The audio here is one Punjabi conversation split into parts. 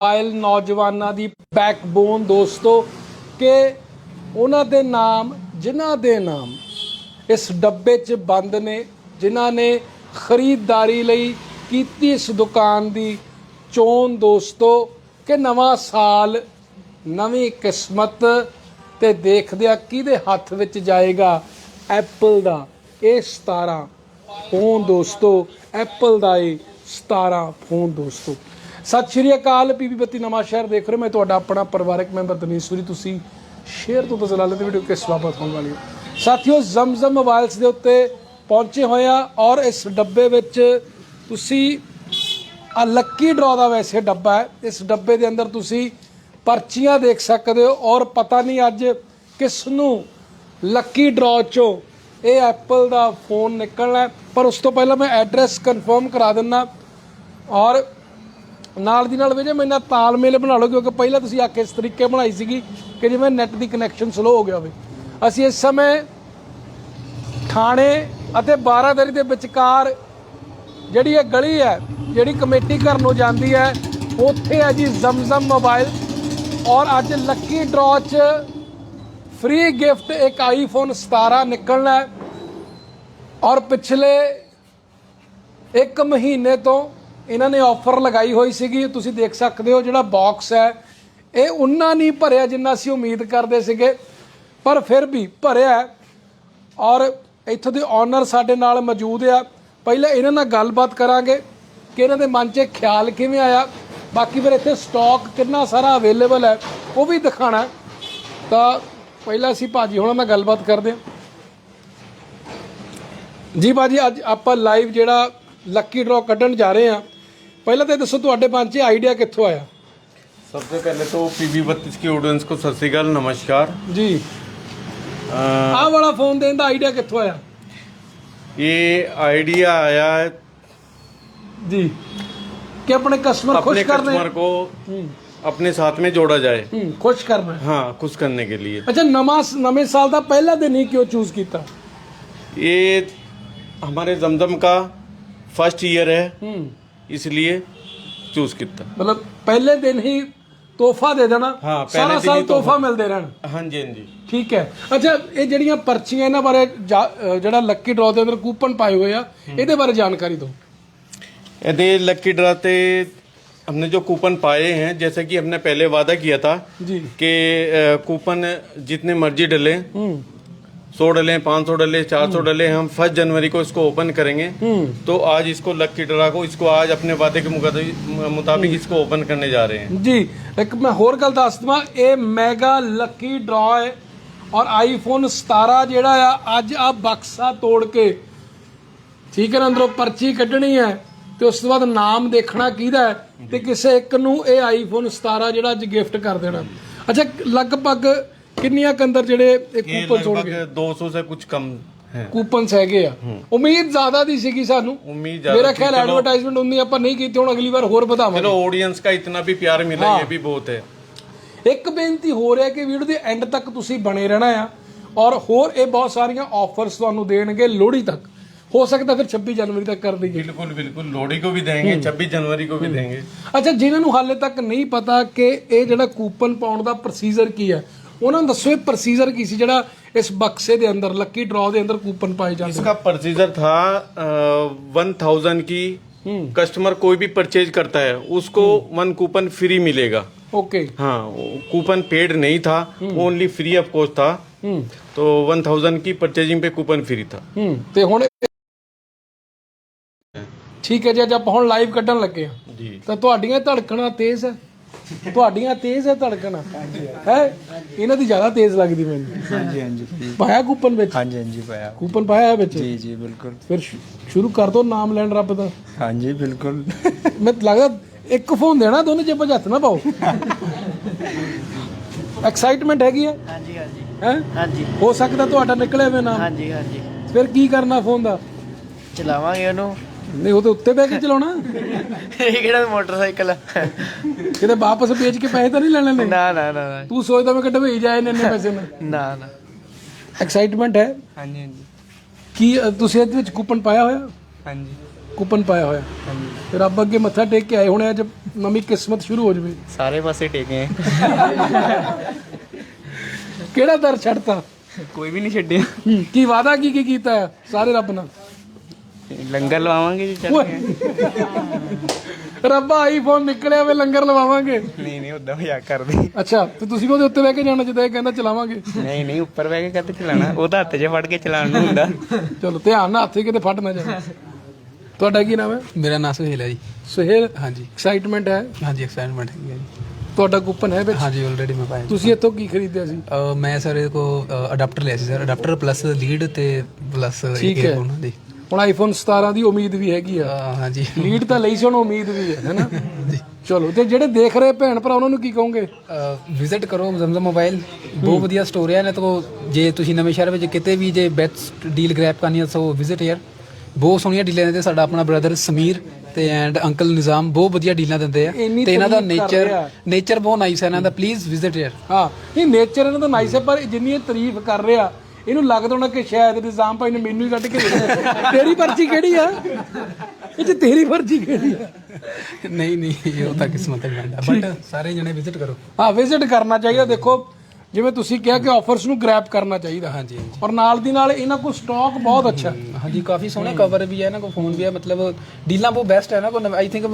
ਮੋਬਾਈਲ ਨੌਜਵਾਨਾਂ ਦੀ ਬੈਕਬੋਨ ਦੋਸਤੋ, ਕਿ ਉਹਨਾਂ ਦੇ ਨਾਮ, ਜਿਨ੍ਹਾਂ ਦੇ ਨਾਮ ਇਸ ਡੱਬੇ 'ਚ ਬੰਦ ਨੇ, ਜਿਨ੍ਹਾਂ ਨੇ ਖਰੀਦਦਾਰੀ ਲਈ ਕੀਤੀ ਇਸ ਦੁਕਾਨ ਦੀ ਚੋਣ ਦੋਸਤੋ, ਕਿ ਨਵਾਂ ਸਾਲ, ਨਵੀਂ ਕਿਸਮਤ ਤੇ ਦੇਖਦੇ ਆ ਕਿਹਦੇ ਹੱਥ ਵਿੱਚ ਜਾਏਗਾ ਐਪਲ ਦਾ ਇਹ 17 ਫੋਨ ਦੋਸਤੋ ਐਪਲ ਦਾ ਇਹ 17 ਫੋਨ ਦੋਸਤੋ। ਸਤਿ ਸ਼੍ਰੀ ਅਕਾਲ ਪੀਪੀ ਬੱਤੀ ਨਵਾਂ ਸ਼ਹਿਰ ਦੇਖ ਰਹੇ ਹੋ। ਮੈਂ ਤੁਹਾਡਾ ਆਪਣਾ ਪਰਿਵਾਰਕ ਮੈਂਬਰ ਦਨੀਸ਼ ਦਨੀਸ਼ਵਰੀ ਤੁਸੀਂ ਸ਼ੇਅਰ ਤੋਂ ਤਸਲਾਲੇ ਦੀ ਵੀਡੀਓ ਕੇ ਸਵਾਗਤ ਹੋਣ ਵਾਲੀ ਹੈ। ਸਾਥੀਓ, ਜ਼ਮਜ਼ਮ ਮੋਬਾਈਲਸ ਦੇ ਉੱਤੇ ਪਹੁੰਚੇ ਹੋਏ ਆ ਔਰ ਇਸ ਡੱਬੇ ਵਿੱਚ ਤੁਸੀਂ, ਆ ਲੱਕੀ ਡਰਾ ਦਾ ਵੈਸੇ ਡੱਬਾ ਹੈ। ਇਸ ਡੱਬੇ ਦੇ ਅੰਦਰ ਤੁਸੀਂ ਪਰਚੀਆਂ ਦੇਖ ਸਕਦੇ ਹੋ ਔਰ ਪਤਾ ਨਹੀਂ ਅੱਜ ਕਿਸ ਨੂੰ ਲੱਕੀ ਡਰਾ ਚੋਂ ਇਹ ਐਪਲ ਦਾ ਫੋਨ ਨਿਕਲਣਾ ਪਰ ਉਸ ਤੋਂ ਪਹਿਲਾਂ ਮੈਂ ਐਡਰੈਸ ਕਨਫਰਮ ਕਰਾ ਦਿੰਨਾ ਔਰ ਨਾਲ ਦੀ ਨਾਲ ਵੀਰੇ ਮੇਰੇ ਨਾਲ ਤਾਲਮੇਲ ਬਣਾ ਲਓ, ਕਿਉਂਕਿ ਪਹਿਲਾਂ ਤੁਸੀਂ ਆਕੇ ਇਸ ਤਰੀਕੇ ਬਣਾਈ ਸੀਗੀ ਕਿ ਜਿਵੇਂ ਨੈਟ ਦੀ ਕਨੈਕਸ਼ਨ ਸਲੋ ਹੋ ਗਿਆ ਹੋਵੇ। ਅਸੀਂ ਇਸ ਸਮੇਂ ਥਾਣੇ ਅਤੇ ਬਾਰਾਦਰੀ ਦੇ ਵਿਚਕਾਰ ਜਿਹੜੀ ਇਹ ਗਲੀ ਹੈ, ਜਿਹੜੀ ਕਮੇਟੀ ਘਰ ਨੂੰ ਜਾਂਦੀ ਹੈ, ਉੱਥੇ ਹੈ ਜੀ ਜ਼ਮਜ਼ਮ ਮੋਬਾਈਲ ਔਰ ਅੱਜ ਲੱਕੀ ਡਰਾ 'ਚ ਫ੍ਰੀ ਗਿਫਟ ਇੱਕ ਆਈਫੋਨ 17 ਨਿਕਲਣਾ ਹੈ। ਔਰ ਪਿਛਲੇ ਇੱਕ ਮਹੀਨੇ ਤੋਂ ਇਹਨਾਂ ਨੇ ਆਫਰ ਲਗਾਈ ਹੋਈ ਸੀਗੀ, ਤੁਸੀਂ ਦੇਖ ਸਕਦੇ ਹੋ ਜਿਹੜਾ ਬਾਕਸ ਹੈ। ਇਹ ਉਹਨਾਂ ਨਹੀਂ ਭਰਿਆ ਜਿੰਨਾ ਅਸੀਂ ਉਮੀਦ ਕਰਦੇ ਸੀਗੇ, ਪਰ ਫਿਰ ਵੀ ਭਰਿਆ ਔਰ ਇੱਥੋਂ ਦੇ ਓਨਰ ਸਾਡੇ ਨਾਲ ਮੌਜੂਦ ਆ। ਪਹਿਲਾਂ ਇਹਨਾਂ ਨਾਲ ਗੱਲਬਾਤ ਕਰਾਂਗੇ ਕਿ ਇਹਨਾਂ ਦੇ ਮਨ 'ਚ ਖਿਆਲ ਕਿਵੇਂ ਆਇਆ। ਬਾਕੀ ਫਿਰ ਇੱਥੇ ਸਟਾਕ ਕਿੰਨਾ ਸਾਰਾ ਅਵੇਲੇਬਲ ਹੈ, ਉਹ ਵੀ ਦਿਖਾਣਾ ਤਾਂ ਪਹਿਲਾਂ ਅਸੀਂ ਭਾਜੀ ਹੁਣਾਂ ਨਾਲ ਗੱਲਬਾਤ ਕਰਦੇ ਹਾਂ। ਜੀ ਬਾਜੀ ਅੱਜ ਆਪਾਂ ਲਾਈਵ ਜਿਹੜਾ ਲੱਕੀ ਡਰਾ ਕੱਢਣ ਜਾ ਰਹੇ ਹਾਂ। ਪਹਿਲਾਂ ਤਾਂ ਇਹ ਦੱਸੋ ਤੁਹਾਡੇ ਮਨ 'ਚ ਆਈਡੀਆ ਕਿੱਥੋਂ ਆਇਆ सबसे पहले तो पीबी बत्तीस की ऑडियंस को सत श्रीकाल नमस्कार ਜੀ अ, ਆਹ ਵਾਲਾ ਫੋਨ ਦੇਣ ਦਾ ਆਈਡੀਆ ਕਿੱਥੋਂ ਆਇਆ ये आइडिया आया है ਜੀ ਕਿ ਆਪਣੇ ਕਸਟਮਰ अपने ਖੁਸ਼ ਕਰਨੇ कस्टमर को अपने साथ में जोड़ा जाए ਹੂੰ ਖੁਸ਼ ਕਰਨਾ ਹੈ। हाँ खुश करने के लिए ਅੱਛਾ ਨਵਾਂ ਨਵੇਂ ਸਾਲ ਦਾ ਪਹਿਲਾ ਦਿਨ ਹੀ ਕਿਉਂ ਚੂਜ਼ ਕੀਤਾ ये हमारे जमजम का फर्स्ट ईयर है ਹੂੰ इसलिए चूज किया ਮਤਲਬ ਪਹਿਲੇ ਦਿਨ ਹੀ ਤੋਹਫਾ ਦੇ ਦੇਣਾ ਹਾਂ, ਪਹਿਲੇ ਸਾਰਾ ਦਿਨ ਸਾਲ ਹੀ ਤੋਹਫਾ ਤੋਹਫਾ। ਮਿਲਦੇ ਰਹਿਣ हाँ जी हाँ जी ਠੀਕ ਹੈ ਅੱਛਾ ਇਹ ਜਿਹੜੀਆਂ ਪਰਚੀਆਂ ਇਹਨਾਂ ਬਾਰੇ ਜਾ- ਅ, ਜਿਹੜਾ ਲੱਕੀ ਡਰਾ ਦੇ ਅੰਦਰ ਕੂਪਨ ਪਾਏ ਹੋਏ ਆ ਇਹਦੇ ਬਾਰੇ ਜਾਣਕਾਰੀ ਦਿਓ यदि लक्की डराते हमने जो कूपन पाए हैं जैसे कि हमने पहले वादा किया था ਜੀ कि अ, कूपन जितने मर्जी डले ਹੂੰ सौ डले पाँच सौ डले चार सौ डले हम फर्स्ट जनवरी को इसको ओपन करेंगे हम्म। तो आज इसको लक्की ड्रा को इसको आज अपने वादे के मुताबिक मुताबिक इसको ओपन करने जा रहे हैं ਜੀ ਇੱਕ ਮੈਂ ਹੋਰ ਗੱਲ ਦੱਸ ਦਵਾਂ ਇਹ ਮੈਗਾ ਲੱਕੀ ਡਰਾ ਹੈ ਔਰ ਆਈਫੋਨ 17 ਜਿਹੜਾ ਆ ਅੱਜ ਆ ਬਕਸਾ ਤੋੜ ਕੇ ਠੀਕ ਹੈ ਨਾ ਅੰਦਰੋਂ ਪਰਚੀ ਕੱਢਣੀ ਹੈ ਤੇ ਉਸ ਤੋਂ ਬਾਅਦ ਨਾਮ ਦੇਖਣਾ ਕਿਹਦਾ ਹੈ ਤੇ ਕਿਸੇ ਇੱਕ ਨੂੰ ਇਹ ਆਈਫੋਨ 17 ਜਿਹੜਾ ਅੱਜ ਗਿਫਟ ਕਰ ਦੇਣਾ ਅੱਛਾ ਲਗਭਗ ਕਿੰਨੀਆਂ ਕੁ ਅੰਦਰ ਜਿਹੜੇ ਇਹ ये ਕੂਪਨ ਹੋਣਗੇ लगभग 200 से कुछ कम है ਕੂਪਨਸ ਹੈਗੇ ਆ ਉਮੀਦ ਜ਼ਿਆਦਾ ਦੀ ਸੀਗੀ ਸਾਨੂੰ उम्मीद ਮੇਰਾ ज्यादा थी। ਖਿਆਲ ਐਡਵਰਟਾਈਜ਼ਮੈਂਟ ਉਨੀ ਆਪਾਂ ਨਹੀਂ ਕੀਤੀ ਹੁਣ ਅਗਲੀ ਵਾਰ ਹੋਰ ਵਧਾਵਾਂਗੇ चलो ऑडियंस का इतना भी प्यार मिला हाँ। ये भी बहुत है ਇੱਕ ਬੇਨਤੀ ਹੋ ਰਿਹਾ ਕਿ ਵੀਡੀਓ ਦੇ ਐਂਡ ਤੱਕ ਤੁਸੀਂ ਬਣੇ ਰਹਿਣਾ ਆ ਔਰ ਹੋਰ ਇਹ ਬਹੁਤ ਸਾਰੀਆਂ ਆਫਰਸ ਤੁਹਾਨੂੰ ਦੇਣਗੇ ਲੋਹੜੀ ਤੱਕ ਹੋ ਸਕਦਾ ਫਿਰ 26 ਜਨਵਰੀ ਤੱਕ ਕਰ ਦਈਏ बिल्कुल बिल्कुल लोहड़ी को भी देंगे छब्बीस जनवरी को भी देंगे ਅੱਛਾ ਜਿਨ੍ਹਾਂ ਨੂੰ ਹਾਲੇ ਤੱਕ ਨਹੀਂ ਪਤਾ ਕਿ ਇਹ ਜਿਹੜਾ ਕੂਪਨ ਪਾਉਣ ਦਾ ਪ੍ਰੋਸੀਜਰ ਕੀ ਹੈ ਉਹਨਾਂ ਨੂੰ ਦੱਸੋ ਇਹ ਪ੍ਰੋਸੀਜਰ ਕੀ ਸੀ ਜਿਹੜਾ ਇਸ ਬਕਸੇ ਦੇ ਅੰਦਰ ਲੱਕੀ ਡਰਾ ਦੇ ਅੰਦਰ ਕੂਪਨ ਪਾਏ ਜਾਂਦੇ इसका प्रोसीजर था वन थाउजेंड की कस्टमर कोई भी परचेज करता है उसको वन कूपन फ्री मिलेगा ਓਕੇ हाँ वो कूपन पेड नहीं था ओनली फ्री ऑफ कॉस्ट था ਹੂੰ तो वन थाउजेंड की परचेजिंग पे कूपन फ्री था ਹੂੰ ਤੇ ਹੁਣ ਠੀਕ ਹੈ ਜੀ ਅੱਜ ਆਪਾਂ ਹੁਣ ਲਾਈਵ ਕੱਢਣ ਲੱਗੇ ਆ जी ਤਾਂ ਤੁਹਾਡੀਆਂ ਧੜਕਣਾਂ ਤੇਜ਼ ਹੈ ਤੁਹਾਡੀਆਂ ਤੇਜ਼ ਹੈ ਧੜਕਣਾਂ। ਹੈ? ਇਹਨਾਂ ਦੀ ਜ਼ਿਆਦਾ ਤੇਜ਼ ਲੱਗਦੀ ਮੈਨੂੰ। ਹਾਂਜੀ ਹਾਂਜੀ। ਜੀ। ਪਾਇਆ ਕੂਪਨ ਵਿੱਚ? ਹਾਂਜੀ ਹਾਂਜੀ ਪਾਇਆ। ਕੂਪਨ ਪਾਇਆ ਹੈ ਵਿੱਚ? ਜੀ ਜੀ ਬਿਲਕੁਲ। ਫਿਰ ਸ਼ੁਰੂ ਕਰ ਦੋ ਨਾਮ ਲੈਣ ਰੱਬ ਦਾ। ਹਾਂਜੀ ਬਿਲਕੁਲ। ਮੈਂ ਲੱਗਦਾ ਇੱਕ ਫੋਨ ਦੇਣਾ ਦੋਨੇ ਜੇਬਾਂ 'ਚ ਹੱਥ ਨਾ ਪਾਓ। ਐਕਸਾਈਟਮੈਂਟ ਹੈਗੀ ਹੈ? ਹਾਂਜੀ ਹਾਂਜੀ। ਹੈ? ਹਾਂਜੀ। ਹੋ ਸਕਦਾ ਤੁਹਾਡਾ ਨਿਕਲੇ ਹੋਵੇ ਨਾਮ। ਹਾਂਜੀ ਹਾਂਜੀ। ਫਿਰ ਕੀ ਕਰਨਾ ਫੋਨ ਦਾ? ਚਲਾਵਾਂਗੇ ਉਹਨੂੰ। ਨਹੀਂ ਉਹ ਤੇ ਉੱਤੇ ਬਹਿ ਕੇ ਚਲਾਉਣਾ। ਇਹ ਕਿਹੜਾ ਮੋਟਰਸਾਈਕਲ ਆ? ਕਿਤੇ ਵਾਪਸ ਵੇਚ ਕੇ ਪੈਸੇ ਤਾਂ ਨਹੀਂ ਲੈਣੇ ਨੇ ਨਾ ਨਾ ਨਾ ਨਾ। ਤੂੰ ਸੋਚਦਾ ਮੈਂ ਕਿ ਢਵੇਈ ਜਾਏ ਨੇ ਇੰਨੇ ਪੈਸੇ ਨਾ ਨਾ। ਐਕਸਾਈਟਮੈਂਟ ਹੈ? ਹਾਂਜੀ ਹਾਂਜੀ। ਕੀ ਅ, ਤੁਸੀਂ ਇਹਦੇ ਵਿੱਚ ਕੂਪਨ ਪਾਇਆ ਹੋਇਆ? ਹਾਂਜੀ। ਕੂਪਨ ਪਾਇਆ ਹੋਇਆ। ਤੇ ਰੱਬ ਅੱਗੇ ਮੱਥਾ ਟੇਕ ਕੇ ਆਏ ਹੋਣੇ ਅੱਜ ਨਵੀਂ ਕਿਸਮਤ ਸ਼ੁਰੂ ਹੋ ਜਵੇ। ਸਾਰੇ ਪਾਸੇ ਟੇਕੇ ਕਿਹੜਾ ਦਰ ਛੱਡਤਾ? ਕੋਈ ਵੀ ਨਹੀਂ ਛੱਡਿਆ। ਹੂੰ, ਕੀ ਵਾਦਾ ਕੀ ਕੀ ਕੀਤਾ ਹੈ ਸਾਰੇ ਰੱਬ ਨਾਲ? ਲੰਗਰ ਲਵਾਵਾਂਗੇ ਜੀ ਚੱਲ ਕੇ ਰੱਬਾ ਆਈਫੋਨ ਨਿਕਲਿਆ ਵੇ ਲੰਗਰ ਲਵਾਵਾਂਗੇ। ਨਹੀਂ ਨਹੀਂ ਉਦਾਂ ਮਜ਼ਾਕ ਕਰਦੇ। ਅੱਛਾ ਤੇ ਤੁਸੀਂ ਉਹਦੇ ਉੱਤੇ ਬਹਿ ਕੇ ਜਾਣਾ ਜਿੱਦਾਂ ਇਹ ਕਹਿੰਦਾ ਚਲਾਵਾਂਗੇ। ਨਹੀਂ ਨਹੀਂ ਉੱਪਰ ਬਹਿ ਕੇ ਕਦੇ ਚਲਾਣਾ ਉਹਦਾ ਹੱਥ 'ਚ ਫੜ ਕੇ ਚਲਾਉਣ ਨੂੰ ਹੁੰਦਾ। ਚਲੋ ਧਿਆਨ ਨਾਲ ਹੱਥੇ ਕਿਤੇ ਫਟ ਨਾ ਜਾਵੇ। ਤੁਹਾਡਾ ਕੀ ਨਾਮ ਹੈ? ਮੇਰਾ ਨਾਮ ਸੁਹੇਲ ਹੈ ਜੀ। ਸੁਹੇਲ? ਹਾਂਜੀ। ਐਕਸਾਈਟਮੈਂਟ ਹੈ? ਹਾਂਜੀ ਐਕਸਾਈਟਮੈਂਟ ਹੈਗੀ ਹੈ ਜੀ। ਤੁਹਾਡਾ ਕੂਪਨ ਹੈ ਵਿੱਚ? ਹਾਂਜੀ ਆਲਰੇਡੀ ਮੈਂ ਪਾਇਆ। ਤੁਸੀਂ ਇੱਥੋਂ ਕੀ ਖਰੀਦਿਆ ਸੀ? ਅਹ ਮੈਂ ਸਰ ਇਹ ਕੋ ਅਡਾਪਟਰ ਲਿਆ ਸੀ ਸਰ। ਅਡਾਪਟਰ ਪਲੱਸ ਲੀਡ ਤੇ ਪਲੱਸ ਠੀਕ ਹੈ। ਜੀ। ਹੁਣ ਆਈਫੋਨ 17 ਦੀ ਉਮੀਦ ਵੀ ਹੈਗੀ ਆ। ਅਹ ਹਾਂਜੀ ਲੀਡ ਤਾਂ ਲਈ ਸੀ ਹੁਣ ਉਮੀਦ ਵੀ ਹੈ ਹੈਨਾ ਚਲੋ ਤੇ ਜਿਹੜੇ ਦੇਖ ਰਹੇ ਭੈਣ ਭਰਾ ਉਹਨਾਂ ਨੂੰ ਕੀ ਕਹੋਗੇ? ਵਿਜ਼ਿਟ ਕਰੋ ਜ਼ਮਜ਼ਮ ਮੋਬਾਈਲ ਬਹੁਤ ਵਧੀਆ ਸਟੋਰ ਹੈ ਨਾ ਤਾਂ ਜੇ ਤੁਸੀਂ ਨਵੇਂ ਸ਼ਹਿਰ ਵਿੱਚ ਕਿਤੇ ਵੀ ਜੇ ਬੈਸਟ ਡੀਲ ਗ੍ਰੈਬ ਕਰਨੀ ਹੈ ਸੋ ਵਿਜ਼ਿਟ ਹੇਅਰ ਬਹੁਤ ਸੋਹਣੀਆਂ ਡੀਲਾਂ ਦਿੰਦੇ ਸਾਡਾ ਆਪਣਾ ਬ੍ਰਦਰ ਸਮੀਰ ਤੇ ਐਂਡ ਅੰਕਲ ਨਿਜ਼ਾਮ ਬਹੁਤ ਵਧੀਆ ਡੀਲਾਂ ਦਿੰਦੇ ਆ। ਤੇ ਇਹਨਾਂ ਦਾ ਨੇਚਰ। ਨੇਚਰ ਬਹੁਤ ਨਾਈਸ ਹੈ ਇਹਨਾਂ ਦਾ। ਪਲੀਜ਼ ਵਿਜ਼ਿਟ ਹੇਅਰ ਹਾਂ ਇਹ ਨੇਚਰ ਇਹਨਾਂ ਦਾ ਨਾਈਸ ਹੈ ਪਰ ਜਿੰਨੀ ਇਹ ਤਾਰੀਫ ਕਰ ਰਿਹਾ ਇਹਨੂੰ ਲੱਗਦਾ ਹੋਣਾ ਕਿ ਸ਼ਾਇਦ ਨਿਜ਼ਾਮ ਭਾਈ ਨੇ ਮੈਨੂੰ ਹੀ ਕੱਢ ਕੇ ਦਿੱਤਾ। ਤੇਰੀ ਪਰਚੀ ਕਿਹੜੀ ਆ? ਇਹ ਚ ਤੇਰੀ ਪਰਚੀ ਕਿਹੜੀ ਆ? ਨਹੀਂ ਨਹੀਂ ਉਹ ਤਾਂ ਕਿਸਮਤ ਹੈ ਬਟ ਸਾਰੇ ਜਣੇ ਵਿਜ਼ਿਟ ਕਰੋ। ਹਾਂ ਵਿਜ਼ਿਟ ਕਰਨਾ ਚਾਹੀਦਾ। ਦੇਖੋ ਜਿਵੇਂ ਤੁਸੀਂ ਕਿਹਾ ਕਿ ਆਫਰਸ ਨੂੰ ਗ੍ਰੈਬ ਕਰਨਾ ਚਾਹੀਦਾ। ਹਾਂਜੀ ਔਰ ਨਾਲ ਦੀ ਨਾਲ ਇਹਨਾਂ ਕੋਲ ਸਟਾਕ ਬਹੁਤ ਅੱਛਾ। ਹੈ। ਹਾਂਜੀ ਕਾਫੀ ਸੋਹਣੇ ਕਵਰ ਵੀ ਹੈ ਇਹਨਾਂ ਕੋਲ ਫੋਨ ਵੀ ਹੈ ਮਤਲਬ ਡੀਲਾਂ ਬਹੁਤ ਬੈਸਟ ਹੈ ਨਾ ਕੋ ਆਈ ਥਿੰਕ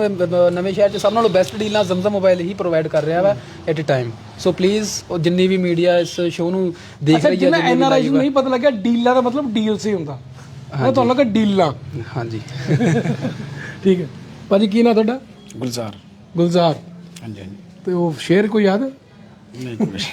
ਨਵੇਂ ਸ਼ਹਿਰ ਚ ਸਭ ਨਾਲੋਂ ਬੈਸਟ ਡੀਲਾਂ ਜ਼ਮਜ਼ਮ ਮੋਬਾਈਲ ਹੀ ਪ੍ਰੋਵਾਈਡ ਕਰ ਰਿਹਾ ਵਾ at a time so please ਉਹ ਜਿੰਨੀ ਵੀ ਮੀਡੀਆ ਇਸ ਸ਼ੋਅ ਨੂੰ ਦੇਖ ਅੱਛਾ ਰਹੀ ਹੈ ਜਿਵੇਂ ਜਿੰਨੀ ਐਨਆਰਆਈ ਨੂੰ ਨਹੀਂ ਪਤਾ ਲੱਗਿਆ ਡੀਲਾਂ ਦਾ ਮਤਲਬ ਡੀਲ ਸੀ ਹੁੰਦਾ। ਉਹ ਤੁਹਾਨੂੰ ਲੱਗਾ ਡੀਲਾਂ live- ਹਾਂਜੀ। ਠੀਕ ਹੈ। ਭਾਜੀ ਕੀ ਨਾ ਤੁਹਾਡਾ? ਗੁਲਜ਼ਾਰ। ਗੁਲਜ਼ਾਰ। ਹਾਂਜੀ ਹਾਂਜੀ। ਤੇ ਉਹ ਸ਼ੇਰ ਕੋਈ ਯਾਦ? ਹੈ नहीं कुछ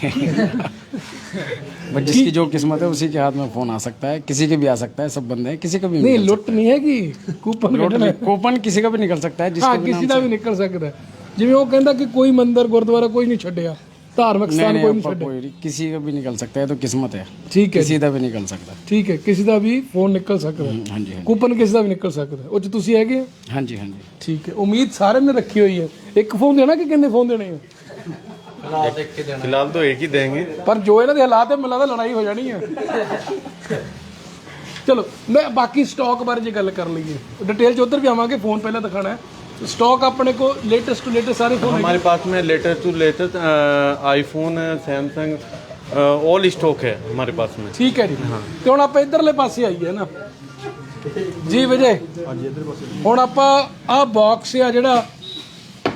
बस जिसकी जो किस्मत है उसी के हाथ में फोन आ सकता है किसी के भी आ सकता है सब बंदे हैं किसी का भी ਨਹੀਂ निकल ਲੁੱਟ ਨਹੀਂ ਹੈਗੀ ਕੂਪਨ सकता ਕੱਢਣਾ है। कूपन किसी का भी निकल सकता है ਹਾਂ जिसके भी ਕਿਸੇ नाम ਦਾ ਵੀ ਨਿਕਲ ਸਕਦਾ ਹੈ। ਜਿਵੇਂ ਉਹ ਕਹਿੰਦਾ ਕਿ ਕੋਈ ਮੰਦਿਰ ਗੁਰਦੁਆਰਾ ਕੋਈ ਨਹੀਂ ਛੱਡਿਆ ਧਾਰਮਿਕ नहीं ਸਥਾਨ नहीं ਕੋਈ ਨਹੀਂ आपका ਛੱਡਿਆ कोई किसी का भी निकल सकता है तो किस्मत है ਠੀਕ ਹੈ किसी का भी निकल सकता है ਠੀਕ ਹੈ ਕਿਸੇ ਦਾ ਵੀ ਫੋਨ ਨਿਕਲ ਸਕਦਾ ਹੈ। हाँ जी हाँ ਕੂਪਨ ਕਿਸੇ ਦਾ ਵੀ ਨਿਕਲ ਸਕਦਾ ਹੈ। ਉਹ ਚ ਤੁਸੀਂ ਹੈਗੇ ਆ जी हाँ जी हाँ जी ਠੀਕ ਹੈ ਉਮੀਦ ਸਾਰਿਆਂ ਨੇ ਰੱਖੀ ਹੋਈ ਹੈ ਇੱਕ ਫੋਨ ਦੇਣਾ ਕਿ ਕਿੰਨੇ ਫੋਨ ਦੇਣੇ ਆ फिलहाल तो एक ही देंगे ਪਰ ਜੋ ਇਹਨਾਂ ਦੇ ਹਾਲਾਤ ਹੈ ਮੈਨੂੰ ਲੱਗਦਾ ਲੜਾਈ ਹੋ ਜਾਣੀ ਹੈ ਚਲੋ ਮੈਂ ਬਾਕੀ ਸਟਾਕ ਬਾਰੇ ਜੇ ਗੱਲ ਕਰ ਲਈਏ ਡਿਟੇਲ ਚ ਉਧਰ ਵੀ ਆਵਾਂਗੇ ਫੋਨ ਪਹਿਲਾਂ ਦਿਖਾਣਾ ਹੈ ਸਟਾਕ ਆਪਣੇ ਕੋ ਲੇਟੈਸਟ ਟੂ ਲੇਟੈਸਟ ਸਾਰੇ ਫੋਨ हमारे पास में latest to latest iPhone Samsung all stock है हमारे पास में ਠੀਕ ਹੈ ਜੀ ਤੇ ਹੁਣ ਆਪਾਂ ਇਧਰਲੇ ਪਾਸੇ ਆਈਏ ਨਾ ਜੀ ਵਿਜੇ ਹੁਣ ਆਪਾਂ ਆਹ ਬਾਕਸ ਆ ਜਿਹੜਾ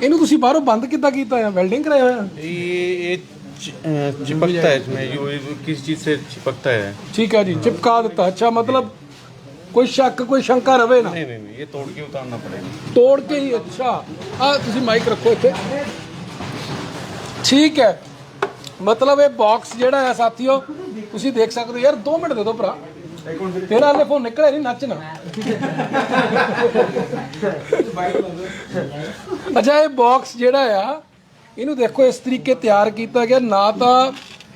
ਇਹਨੂੰ ਤੁਸੀਂ ਬਾਹਰੋਂ ਬੰਦ ਕਿੱਦਾਂ ਕੀਤਾ ਆ ਵੈਲਡਿੰਗ ਕਰਾਇਆ ਹੋਇਆ ये ये चि- अ, चिपकता है इसमें यो ये किस चीज से चिपकता है ਠੀਕ ਹੈ ਜੀ ਚਿਪਕਾ ਦਿੱਤਾ ਅੱਛਾ ਮਤਲਬ ਕੋਈ ਸ਼ੱਕ ਕੋਈ ਸ਼ੰਕਾ ਰਵੇ ਨਾ नहीं नहीं नहीं ये तोड़ के उतारना पड़ेगा ਤੋੜ ਕੇ ਹੀ ਅੱਛਾ ਆ ਤੁਸੀਂ ਮਾਈਕ ਰੱਖੋ ਇੱਥੇ ਠੀਕ ਹੈ ਮਤਲਬ ਇਹ ਬਾਕਸ ਜਿਹੜਾ ਹੈ ਸਾਥੀਓ ਤੁਸੀਂ ਦੇਖ ਸਕਦੇ ਹੋ ਯਾਰ 2 ਮਿੰਟ ਦੇ ਦਿਓ ਭਰਾ ਤੇਰਾ ਹਲੇ ਫੋਨ ਨਿਕਲਿਆ ਨਹੀਂ ਨੱਚਣਾ ਅੱਛਾ, ਇਹ ਬਾਕਸ ਜਿਹੜਾ ਆ, ਇਹਨੂੰ ਦੇਖੋ, ਇਸ ਤਰੀਕੇ ਤਿਆਰ ਕੀਤਾ ਗਿਆ। ਨਾ ਤਾਂ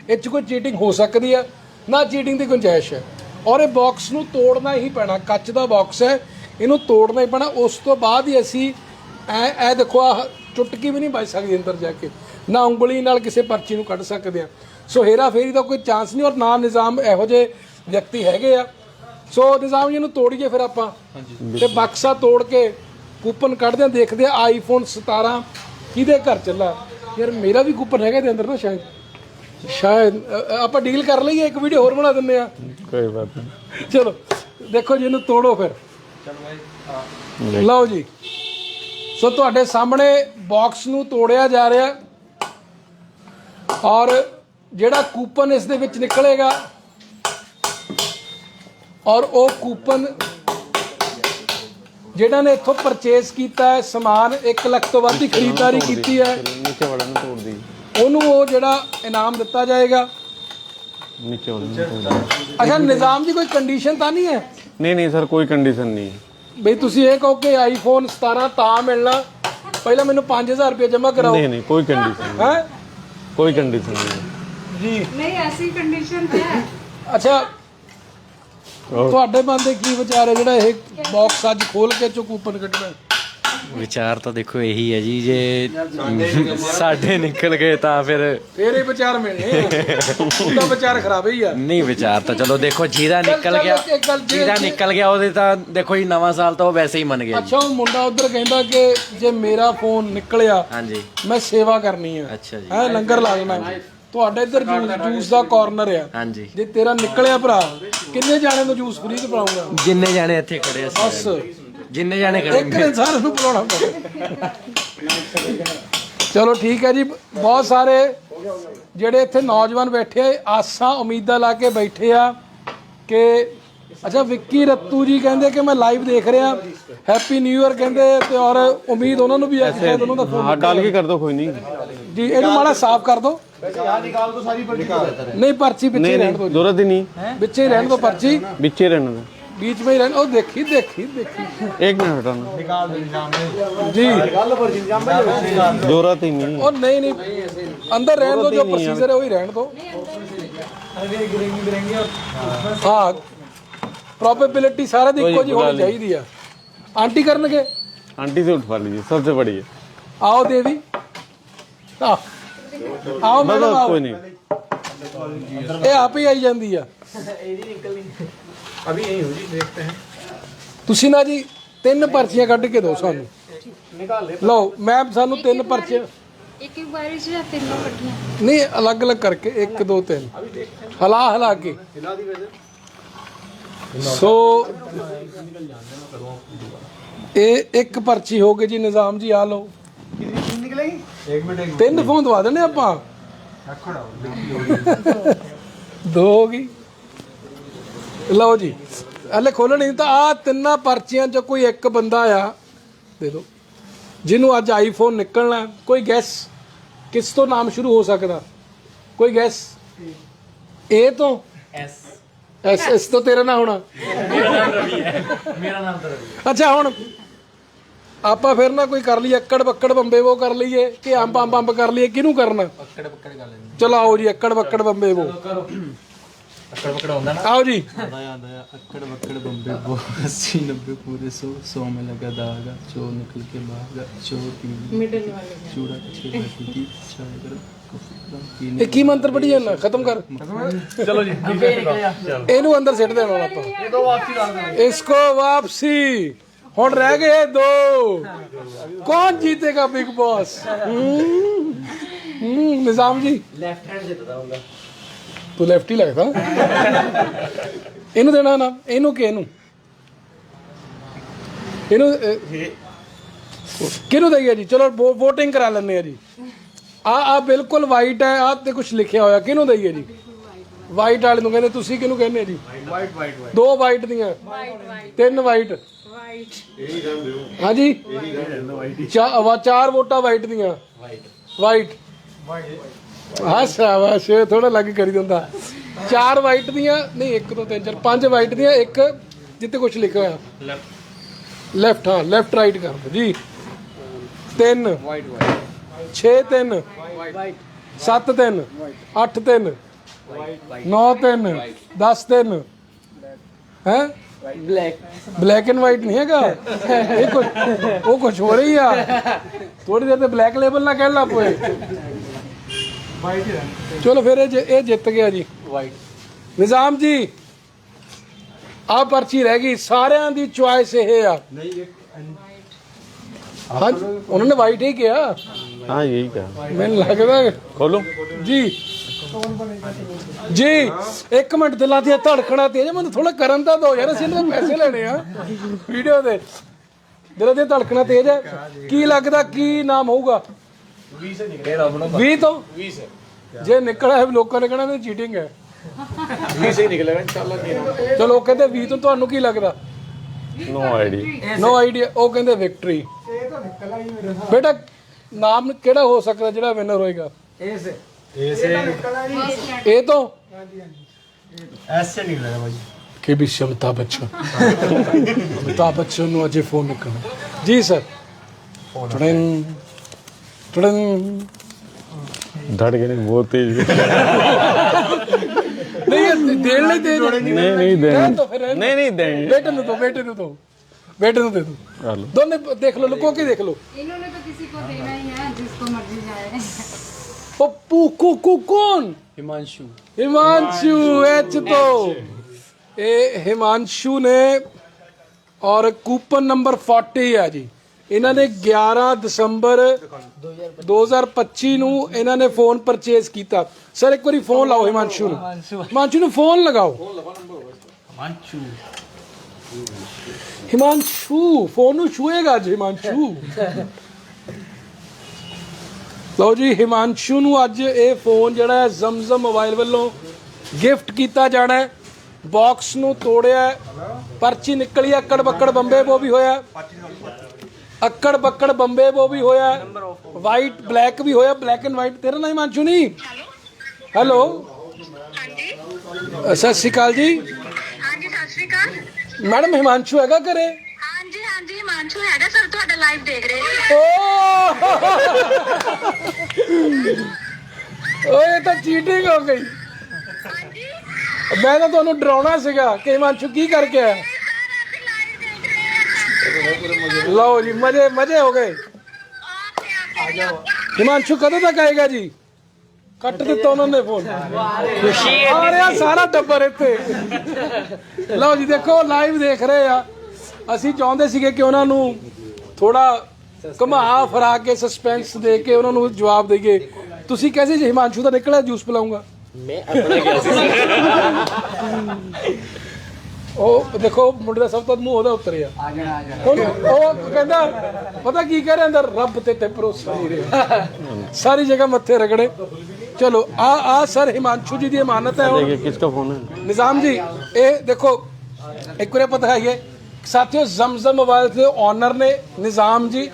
ਇਹ 'ਚ ਕੋਈ ਚੀਟਿੰਗ ਹੋ ਸਕਦੀ ਹੈ ਨਾ ਚੀਟਿੰਗ ਦੀ ਗੁੰਜਾਇਸ਼ ਹੈ ਔਰ ਇਹ ਬਾਕਸ ਨੂੰ ਤੋੜਨਾ ਹੀ ਪੈਣਾ, ਕੱਚ ਦਾ ਬਾਕਸ ਹੈ ਇਹਨੂੰ ਤੋੜਨਾ ਹੀ ਪੈਣਾ। ਉਸ ਤੋਂ ਬਾਅਦ ਹੀ ਅਸੀਂ ਐ ਐ ਦੇਖੋ ਆ ਚੁਟਕੀ ਵੀ ਨਹੀਂ ਵੱਜ ਸਕਦੀ ਅੰਦਰ ਜਾ ਕੇ। ਨਾ ਉਂਗਲੀ ਨਾਲ ਕਿਸੇ ਪਰਚੀ ਨੂੰ ਕੱਢ ਸਕਦੇ ਆ। ਸੋ ਹੇਰਾ ਫੇਰੀ ਦਾ ਕੋਈ ਚਾਂਸ ਨਹੀਂ, ਔਰ ਨਾ ਨਿਜ਼ਾਮ ਇਹੋ ਜਿਹੇ ਵਿਅਕਤੀ ਹੈਗੇ ਆ। ਸੋ ਨਿਜ਼ਾਮ ਜੀ ਨੂੰ ਤੋੜੀਏ ਫਿਰ ਆਪਾਂ। ਤੇ ਬਕਸਾ ਤੋੜ ਕੇ ਕੂਪਨ ਕੱਢਦੇ ਆ ਦੇਖਦੇ ਆ ਆਈਫੋਨ 17 ਕਿਹਦੇ ਘਰ ਚੱਲਾ। ਯਾਰ ਮੇਰਾ ਵੀ ਕੂਪਨ ਹੈਗਾ ਇਹਦੇ ਅੰਦਰ ਨਾ ਸ਼ਾਇਦ। ਸ਼ਾਇਦ ਆਪਾਂ ਡੀਲ ਕਰ ਲਈਏ ਇੱਕ ਵੀਡੀਓ ਹੋਰ ਬਣਾ ਦਿੰਦੇ ਆ। ਕੋਈ ਬਾਤ ਨਹੀਂ। ਚਲੋ ਦੇਖੋ ਜੀ ਇਹਨੂੰ ਤੋੜੋ ਫਿਰ। ਲਓ ਜੀ। ਸੋ ਤੁਹਾਡੇ ਸਾਹਮਣੇ ਬਾਕਸ ਨੂੰ ਤੋੜਿਆ ਜਾ ਰਿਹਾ। ਔਰ ਜਿਹੜਾ ਕੂਪਨ ਇਸ ਦੇ ਵਿੱਚ ਨਿਕਲੇਗਾ ਔਰ ਉਹ ਕੂਪਨ ਜਿਹੜਾ ਨੇ ਇੱਥੋਂ ਪਰਚੇਸ ਕੀਤਾ ਹੈ ਸਮਾਨ 1 ਲੱਖ ਤੋਂ ਵੱਧ ਦੀ ਕੀਤੀ ਹੈ। ਨੀਚੇ ਵੜਨ ਨੂੰ ਤੋੜ ਦੀ ਉਹਨੂੰ ਉਹ ਜਿਹੜਾ ਇਨਾਮ ਦਿੱਤਾ ਜਾਏਗਾ। ਨੀਚੇ ਵੜਨ ਨੂੰ ਤੋੜ ਦੀ ਅੱਛਾ ਨਿਜ਼ਾਮ ਜੀ ਕੋਈ ਕੰਡੀਸ਼ਨ ਤਾਂ ਨਹੀਂ ਹੈ? ਨਹੀਂ ਨਹੀਂ ਸਰ ਕੋਈ ਕੰਡੀਸ਼ਨ ਨਹੀਂ ਬਈ ਤੁਸੀਂ ਇਹ ਕਹੋ ਕਿ ਆਈਫੋਨ 17 ਤਾਂ ਮਿਲਣਾ। ਪਹਿਲਾਂ ਮੈਨੂੰ 5000 ਰੁਪਏ ਜਮ੍ਹਾਂ ਕਰਾਓ। ਨਹੀਂ ਨਹੀਂ ਕੋਈ ਕੰਡੀਸ਼ਨ ਨਹੀਂ। ਹੈ? ਕੋਈ ਕੰਡੀਸ਼ਨ ਨਹੀਂ ਜੀ ਨਹੀਂ ਐਸੀ ਕੰਡੀਸ਼ਨ ਹੈ। ਅੱਛਾ ਤੁਹਾਡੇ ਮਨ ਦੇ ਕੀ ਵਿਚਾਰ ਹੈ ਜਿਹੜਾ ਇਹ ਬਾਕਸ ਅੱਜ ਖੋਲ ਕੇ ਚੋਂ ਕੂਪਨ ਕੱਢਣਾ? ਹੈ? ਵਿਚਾਰ ਤਾਂ ਦੇਖੋ ਇਹੀ ਹੈ ਜੀ ਜੇ ਸਾਡੇ ਨਿਕਲ ਗਏ ਤਾਂ ਫਿਰ ਫੇਰ ਇਹ ਵਿਚਾਰ ਮਿਲਣੇ ਉਹਦਾ ਵਿਚਾਰ ਖਰਾਬ ਹੀ ਆ। ਨਹੀਂ ਵਿਚਾਰ ਤਾਂ ਚਲੋ ਦੇਖੋ ਜਿਹਦਾ ਨਿਕਲ ਚੱਲ ਗਿਆ ਇੱਕ ਗੱਲ ਜੇ- ਜਿਹਦਾ ਨਿਕਲ ਗਿਆ ਉਹਦੇ ਤਾਂ ਦੇਖੋ ਜੀ ਨਵਾਂ ਸਾਲ ਤਾਂ ਉਹ ਵੈਸੇ ਹੀ ਮੰਨ ਗਿਆ ਜੀ। ਅੱਛਾ ਉਹ ਮੁੰਡਾ ਉਧਰ ਕਹਿੰਦਾ ਕਿ ਜੇ ਮੇਰਾ ਫੋਨ ਨਿਕਲਿਆ ਹਾਂਜੀ। ਮੈਂ ਸੇਵਾ ਕਰਨੀ ਆ। ਅੱਛਾ ਜੀ। ਹੈ ਲੰਗਰ ਲਾ ਦੇਣਾ। ਤੁਹਾਡੇ ਇੱਧਰ ਜੂਸ ਜੂਸ ਦਾ ਕਾਰਨਰ ਆ। ਜੇ ਤੇਰਾ ਨਿਕਲਿਆ ਭਰਾ ਕਿੰਨੇ ਜਾਣੇ ਨੂੰ ਜੂਸ ਫ੍ਰੀ ਪਾਉਂਗਾ ਜਿੰਨੇ ਜਾਣੇ ਇੱਥੇ ਖੜੇ ਆ ਬਸ। ਜਿੰਨੇ ਜਾਣੇ ਖੜੇ ਇੱਕ ਦਿਨ ਨੂੰ। ਬੁਲਾਉਣਾ ਚਲੋ ਠੀਕ ਹੈ ਜੀ। ਬਹੁਤ ਸਾਰੇ ਜਿਹੜੇ ਇੱਥੇ ਨੌਜਵਾਨ ਬੈਠੇ ਆਸਾਂ ਉਮੀਦਾਂ ਲਾ ਕੇ ਬੈਠੇ ਆ ਕਿ ਅੱਛਾ ਵਿੱਕੀ ਰੱਤੂ ਜੀ ਕਹਿੰਦੇ ਕਿ ਮੈਂ ਲਾਈਵ ਦੇਖ ਰਿਹਾ। ਹੈਪੀ ਨਿਊ ਇਅਰ ਕਹਿੰਦੇ ਤੇ ਔਰ ਉਮੀਦ ਉਹਨਾਂ ਨੂੰ ਵੀ ਹੈ ਕਿ ਸ਼ਾਇਦ ਦਾ ਹਾਂ ਡਾਲ ਕੇ ਕਰ ਦੋ ਕੋਈ ਨਹੀਂ। ਜੀ ਇਹਨੂੰ ਮਾੜਾ ਸਾਫ਼ ਕਰ ਦੋ। ਨਹੀਂ ਪਰਚੀ ਪਿੱਛੇ ਰਹਿਣ ਦਿਓ जरूरत ही नहीं ਵਿੱਚੇ ਹੀ ਰਹਿਣ ਦਿਓ ਪਰਚੀ बिच्चे रहने दो बीच में ही रहने ओ देखी देखी देखी एक मिनट हटाना जी जरूरत ही नहीं और नहीं नहीं अंदर रहने दो जो प्रोसीजर है वही रहने दो हाँ प्रोबेबिलिटी सारा ਦੀ ਇੱਕੋ ਜੀ ਹੋਣੀ ਚਾਹੀਦੀ ਆ ਆਂਟੀ ਕਰਨਗੇ आंटी से उठवा लीजिए सबसे बड़ी है ਆਓ ਦੇਵੀ ਆਓ ਆਓ ਮੈਡਮ बस ਆਓ कोई नहीं ਇਹ ਆਪ ਹੀ ਆਈ ਜਾਂਦੀ ਆ ਤੁਸੀਂ ਨਾ ਜੀ ਤਿੰਨ ਪਰਚੀਆਂ ਕੱਢ ਕੇ ਦਿਓ ਸਾਨੂੰ ਲਓ ਮੈਮ ਸਾਨੂੰ ਤਿੰਨ ਪਰਚੀਆਂ ਇੱਕ ਇੱਕ ਵਾਰੀ ਚ ਜਾਂ ਤਿੰਨੋਂ ਇਕੱਠੀਆਂ ਨਹੀਂ ਅਲੱਗ ਅਲੱਗ ਕਰਕੇ 1 2 3 ਹਲਾ ਹਲਾ ਕੇ ਸੋ ਇਹ ਇੱਕ ਪਰਚੀ ਹੋ ਗਈ ਜੀ ਨਿਜ਼ਾਮ ਜੀ ਆ ਲਓ ਤਿੰਨ ਫੋਨ ਦਵਾ ਦਿੰਦੇ ਆਪਾਂ। ਦੋ ਹੋ ਗਈ। ਲਓ ਜੀ ਹਲੇ ਖੋਲਣੀ ਤਾਂ ਆ ਤਿੰਨਾਂ ਪਰਚੀਆਂ ਚ ਕੋਈ ਇੱਕ ਬੰਦਾ ਆ। ਦੇ ਦਿਓ ਜਿਹਨੂੰ ਅੱਜ ਆਈਫੋਨ ਨਿਕਲਣਾ। ਕੋਈ ਗੈਸ ਕਿਸ ਤੋਂ ਨਾਮ ਸ਼ੁਰੂ ਹੋ ਸਕਦਾ? ਕੋਈ ਗੈਸ ਏ ਤੋਂ? ਐਸ ਐਸ ਐਸ ਤੋਂ ਤੇਰਾ ਨਾਮ ਹੋਣਾ। ਮੇਰਾ ਨਾਮ ਤਾਂ ਰਵੀ ਅੱਛਾ ਹੁਣ ਆਪਾਂ ਫਿਰ ਨਾ ਕੋਈ ਕਰ ਲਈ ਅੱਕੜ ਬੱਕੜ ਬੰਬੇ ਵੋ ਕਰ ਲਈਏ ਕਿ ਅੰਬ ਅੰਬ ਅੰਬ ਕਰ ਲਈਏ ਕਿਹਨੂੰ ਕਰਨਾ? ਬੱਕੜ ਬੱਕੜ ਕਰ ਲੈਂਦੇ। ਚਲਾਓ ਜੀ ਅੱਕੜ ਬੱਕੜ ਬੰਬੇ ਵੋ। ਅੱਕੜ ਬੱਕੜ ਹੁੰਦਾ ਨਾ? ਆਓ ਜੀ। ਅੱਕੜ ਬੱਕੜ ਬੰਬੇ ਵੋ। 80 90 ਪੂਰੇ 100 100 ਮੇ ਲਗਾ ਦਾਗਾ ਚੋਰ ਨਿਕਲ ਕੇ ਬਾਹਰ ਚੋਰ ਕੀ ਮਿਡਲ ਵਾਲੇ ਚੂੜਾ ਪਿੱਛੇ ਬੈਠੀ ਦੀ ਚਾਹ ਕਰੋ ਇਹ ਕੀ ਮੰਤਰ ਪੜੀ ਜਾਂਦਾ? ਖਤਮ ਕਰ। ਚਲੋ ਜੀ ਇਹਨੂੰ ਅੰਦਰ ਸਿੱਟ ਦੇਣਾ ਆਪਾਂ। ਇਹਨੂੰ ਵਾਪਸੀ ਲਾ ਦੇਣਾ ਇਸਕੋ ਵਾਪਸੀ। ਹੁਣ ਰਹਿ ਗਏ ਦੋ। ਕੌਣ ਜੀਤੇਗਾ ਬਿਗ ਬੌਸ? ਹੂੰ ਨਿਜ਼ਾਮ ਜੀ। ਲੈਫਟ ਹੈਂਡ ਜਿੱਤਦਾ ਹੁੰਦਾ। ਤੂੰ ਲੈਫਟੀ ਲੱਗਦਾ। ਇਹਨੂੰ ਦੇਣਾ ਨਾ ਇਹਨੂੰ ਕਿ ਇਹਨੂੰ? ਇਹਨੂੰ ਕਿਹਨੂੰ ਦਈਏ ਜੀ? ਚਲੋ ਵੋਟਿੰਗ ਕਰਾ ਲੈਂਦੇ ਆ ਜੀ। ਆ ਆ ਬਿਲਕੁਲ ਵਾਈਟ ਹੈ ਆ ਤੇ ਕੁਝ ਲਿਖਿਆ ਹੋਇਆ। ਕਿਹਨੂੰ ਦਈਏ ਜੀ? ਵਾਈਟ ਵਾਲੇ ਨੂੰ ਕਹਿੰਦੇ ਤੁਸੀਂ ਕਿਹਨੂੰ ਕਹਿੰਦੇ ਜੀ? ਵਾਈਟ ਵਾਈਟ ਦੋ ਵਾਈਟ ਦੀਆਂ। ਤਿੰਨ ਵਾਈਟ ਹਾਂਜੀ? ਚਾ- ਵਾ- ਚਾਰ ਵੋਟਾਂ ਵਾਈਟ ਦੀਆਂ। ਵਾਈਟ ਹਾਂ ਸ਼ਾਬਾਸ਼ ਥੋੜਾ ਲੱਗ ਕਰੀ ਦਿੰਦਾ ਚਾਰ ਵਾਈਟ ਦੀਆਂ ਨਹੀਂ ਇੱਕ ਦੋ ਤਿੰਨ ਚਾਰ ਪੰਜ ਵਾਈਟ ਦੀਆਂ ਇੱਕ ਜਿੱਤੇ ਕੁਝ ਲਿਖਿਆ ਹੋਇਆ। ਲੈਫਟ ਹਾਂ ਲੈਫਟ ਰਾਈਟ ਕਰ ਦਿਓ ਜੀ। ਤਿੰਨ। ਵਾਈਟ ਵਾਈਟ 6 3 7 3 8 3 9 3 10 3 ਹੈ? ਬਲੈਕ ਬਲੈਕ ਐਂਡ ਵਾਈਟ ਨਹੀਂ ਹੈਗਾ ਇਹ ਕੁਝ ਉਹ ਕੁਝ ਹੋ ਰਹੀ ਆ ਥੋੜੀ ਦੇਰ ਤੇ ਬਲੈਕ ਲੇਬਲ ਨਾ ਕਹਿਣ ਲੱਗ ਪਏ ਚਲੋ ਫਿਰ ਇਹ ਜਿ- ਇਹ ਜਿੱਤ ਗਿਆ ਜੀ ਵਾਈਟ ਨਿਜ਼ਾਮ ਜੀ ਆ ਪਰਚੀ ਰਹਿ ਗਈ ਸਾਰਿਆਂ ਦੀ ਚੁਆਇਸ ਇਹ ਆ ਹਾਂ ਉਹਨਾਂ ਨੇ ਵਾਈਟ ਹੀ ਕਿਹਾ हाँ यही कहा ਮੈਨੂੰ ਲੱਗਦਾ खोलो ਜੀ ਜੀ ਇੱਕ ਮਿੰਟ ਦਿਲਾਂ ਦੀਆਂ ਧੜਕਣਾ ਤੇਜ਼ ਮੈਨੂੰ ਥੋੜਾ ਕਰਨ ਤਾਂ ਦੋ ਯਾਰ ਅਸੀਂ ਇਹਨਾਂ ਦੇ ਪੈਸੇ ਲੈਣੇ ਆ ਵੀਡੀਓ ਦੇ। ਦਿਲਾਂ ਦੀਆਂ ਧੜਕਣਾ ਤੇਜ਼ ਹੈ ਕੀ ਲੱਗਦਾ ਕੀ ਨਾਮ ਹੋਊਗਾ? 20 ਤੋਂ? 20 ਜੇ ਨਿਕਲਿਆ ਹੈ ਲੋਕਾਂ ਨੇ ਕਹਿਣਾ ਇਹ ਚੀਟਿੰਗ ਹੈ। 20 ਸੇ ਨਿਕਲੇਗਾ ਇਨਸ਼ਾਅੱਲਾ ਨਹੀਂ ਚਲੋ ਕਹਿੰਦੇ 20 ਤੋਂ ਤੁਹਾਨੂੰ ਕੀ ਲੱਗਦਾ? ਨੋ ਆਈਡੀਆ ਨੋ ਆਈਡੀਆ ਉਹ ਕਹਿੰਦੇ ਵਿਕਟਰੀ ਇਹ ਤਾਂ ਨਿਕਲਾ ਹੀ ਮੇਰੇ ਨਾਲ। ਬੇਟਾ ਨਾਮ ਕਿਹੜਾ ਹੋ ਸਕਦਾ ਜਿਹੜਾ ਵਿਨਰ ਹੋਏਗਾ? ਇਸ। ਇਹ ਤੋਂ ਐਸੇ ਵੀ ਸ਼ਮਤਾ ਬੱਚਨ। ਅਮਿਤਾਭ ਬੱਚਨ ਨੂੰ ਅਜੇ ਫੋਨ ਕਰਨਾ ਜੀ ਸਰ ਟੜਨ ਟੜਨ ਧੜਕਨੇ ਬਹੁਤ ਤੇਜ਼ ਨਹੀਂ ਦੇਣ ਲਈ ਦੇ ਨਹੀਂ ਨਹੀਂ ਦੇ ਨਹੀਂ ਨਹੀਂ ਦੇ ਬੇਟੇ ਨੂੰ ਦੋ ਬੇਟੇ ਨੂੰ ਦੋ। ਬੇਟੇ ਨੂੰ ਦੇ ਦੋ। ਦੋਨੇ ਦੇਖ ਲਓ ਲੁਕੋ ਕੇ ਦੇਖ ਲਓ। ਇਹਨਾਂ ਨੇ ਤਾਂ ਕਿਸੇ ਕੋ ਦੇਣਾ ਹੀ ਹੈ ਜਿਸ ਕੋ ਮਰਜ਼ੀ ਜਾਏ। जाए पप्पू कुकू कौन हिमांशु हिमांशु एच तो ये हिमांशु ने ਔਰ ਕੂਪਨ ਨੰਬਰ 40 ਹੈ ਜੀ ਇਹਨਾਂ ਨੇ 11 ਦਸੰਬਰ 2025 ਨੂੰ ਇਹਨਾਂ ਨੇ ਫੋਨ ਪਰਚੇਸ ਕੀਤਾ ਸਰ ਇੱਕ ਵਾਰੀ ਫੋਨ ਲਾਓ ਹਿਮਾਂਸ਼ੂ ਨੂੰ ਹਿਮਾਂਸ਼ੂ ਨੂੰ ਫੋਨ ਲਗਾਓ हिमांशु ਹਿਮਾਂਸ਼ੂ ਫੋਨ ਨੂੰ ਛੂਏਗਾ ਜੀ ਹਿਮਾਂਸ਼ੂ ਲਓ ਜੀ ਹਿਮਾਂਸ਼ੂ ਨੂੰ ਅੱਜ ਇਹ ਫੋਨ ਜਿਹੜਾ ਹੈ ਜ਼ਮਜ਼ਮ ਮੋਬਾਈਲ ਵੱਲੋਂ ਗਿਫਟ ਕੀਤਾ ਜਾਣਾ ਹੈ। ਬਾਕਸ ਨੂੰ ਤੋੜਿਆ ਪਰਚੀ ਨਿਕਲੀ ਅੱਕੜ ਬੱਕੜ ਬੰਬੇ ਬੋ ਵੀ ਹੋਇਆ। ਅੱਕੜ ਬੱਕੜ ਬੰਬੇ ਬੋ ਵੀ ਹੋਇਆ ਵਾਈਟ ਬਲੈਕ ਵੀ ਹੋਇਆ। ਬਲੈਕ ਐਂਡ ਵਾਈਟ ਤੇਰਾ ਨਾਮ ਹਿਮਾਂਸ਼ੂ ਨਹੀਂ? ਹੈਲੋ ਹਾਂਜੀ। ਸਤਿ ਸ਼੍ਰੀ ਅਕਾਲ ਜੀ। ਹਾਂਜੀ ਸਤਿ ਸ਼੍ਰੀ ਅਕਾਲ। ਮੈਡਮ ਹਿਮਾਂਸ਼ੂ ਹੈਗਾ ਘਰੇ? ਹਾਂਜੀ ਹਾਂਜੀ ਹਿਮਾਂਸ਼ੂ ਹੈਗਾ ਸਰ ਤੁਹਾਡਾ ਲਾਈਵ ਦੇਖ ਰਹੇ ਹਾਂ। ਓ! ਓਏ ਇਹ ਤਾਂ ਚੀਟਿੰਗ ਹੋ ਗਈ। ਹਾਂਜੀ। ਮੈਂ ਤਾਂ ਤੁਹਾਨੂੰ ਡਰਾਉਣਾ ਸੀਗਾ ਕਿ ਹਿਮਾਂਸ਼ੂ ਕੀ ਕਰਕੇ ਆਇਆ। ਸਰ ਅਸੀਂ ਲਾਈਵ ਦੇਖ ਰਹੇ ਹਾਂ ਲਓ ਜੀ ਮਜ਼ੇ ਮਜ਼ੇ ਹੋ ਗਏ। ਓਕੇ ਓਕੇ ਹਿਮਾਂਸ਼ੂ ਕਦੋਂ ਤੱਕ ਆਏਗਾ ਜੀ? ਕੱਟ ਦਿੱਤਾ ਉਹਨਾਂ ਨੇ ਫੋਨ ਖੁਸ਼ੀ ਆ ਰਿਹਾ ਸਾਰਾ ਟੱਬਰ ਇੱਥੇ। ਲਓ ਜੀ ਦੇਖੋ ਲਾਈਵ ਦੇਖ ਰਹੇ ਆ। ਅਸੀਂ ਚਾਹੁੰਦੇ ਸੀਗੇ ਕਿ ਉਹਨਾਂ ਨੂੰ ਥੋੜਾ ਘਮਾ ਫਰਾ ਕੇ ਸਸਪੈਂਸ ਦੇ ਕੇ ਉਹਨਾਂ ਨੂੰ ਜਵਾਬ ਦੇਈਏ। ਤੁਸੀਂ ਕਹਿੰਦੇ ਜੀ ਹਿਮਾਂਸ਼ੂ ਦਾ ਨਿਕਲਿਆ ਜੂਸ ਪਿਲਾਉਂਗਾ ਉਹ ਦੇਖੋ ਮੁੰਡੇ ਦਾ ਸਭ ਤੋਂ ਮੂੰਹ ਉਹਦਾ ਉਤਰਿਆ। ਆ ਜਾਣਾ ਆ ਜਾਣਾ। ਉਹ ਕਹਿੰਦਾ ਪਤਾ ਕੀ ਕਹਿ ਰਿਹਾ ਅੰਦਰ? ਰੱਬ ਤੇ ਤੇ ਭਰੋਸਾ ਨਹੀਂ ਰਿਹਾ। ਸਾਰੀ ਜਗ੍ਹਾ ਮੱਥੇ ਰਗੜੇ। ਚਲੋ ਆ ਆ ਸਰ ਹਿਮਾਂਸ਼ੂ ਜੀ ਦੀ ਇਮਾਨਤ ਹੈ ਕਿਸ ਦਾ ਫੋਨ ਹੈ? ਨਿਜ਼ਾਮ ਜੀ ਇਹ ਦੇਖੋ ਇੱਕ ਵਾਰ ਪਤਾ ਹੈ ਇਹ ਸਾਥੀਓ ਜ਼ਮਜ਼ਮ ਮੋਬਾਈਲ ਦੇ ਓਨਰ ਨੇ ਨਿਜ਼ਾਮ ਜੀ,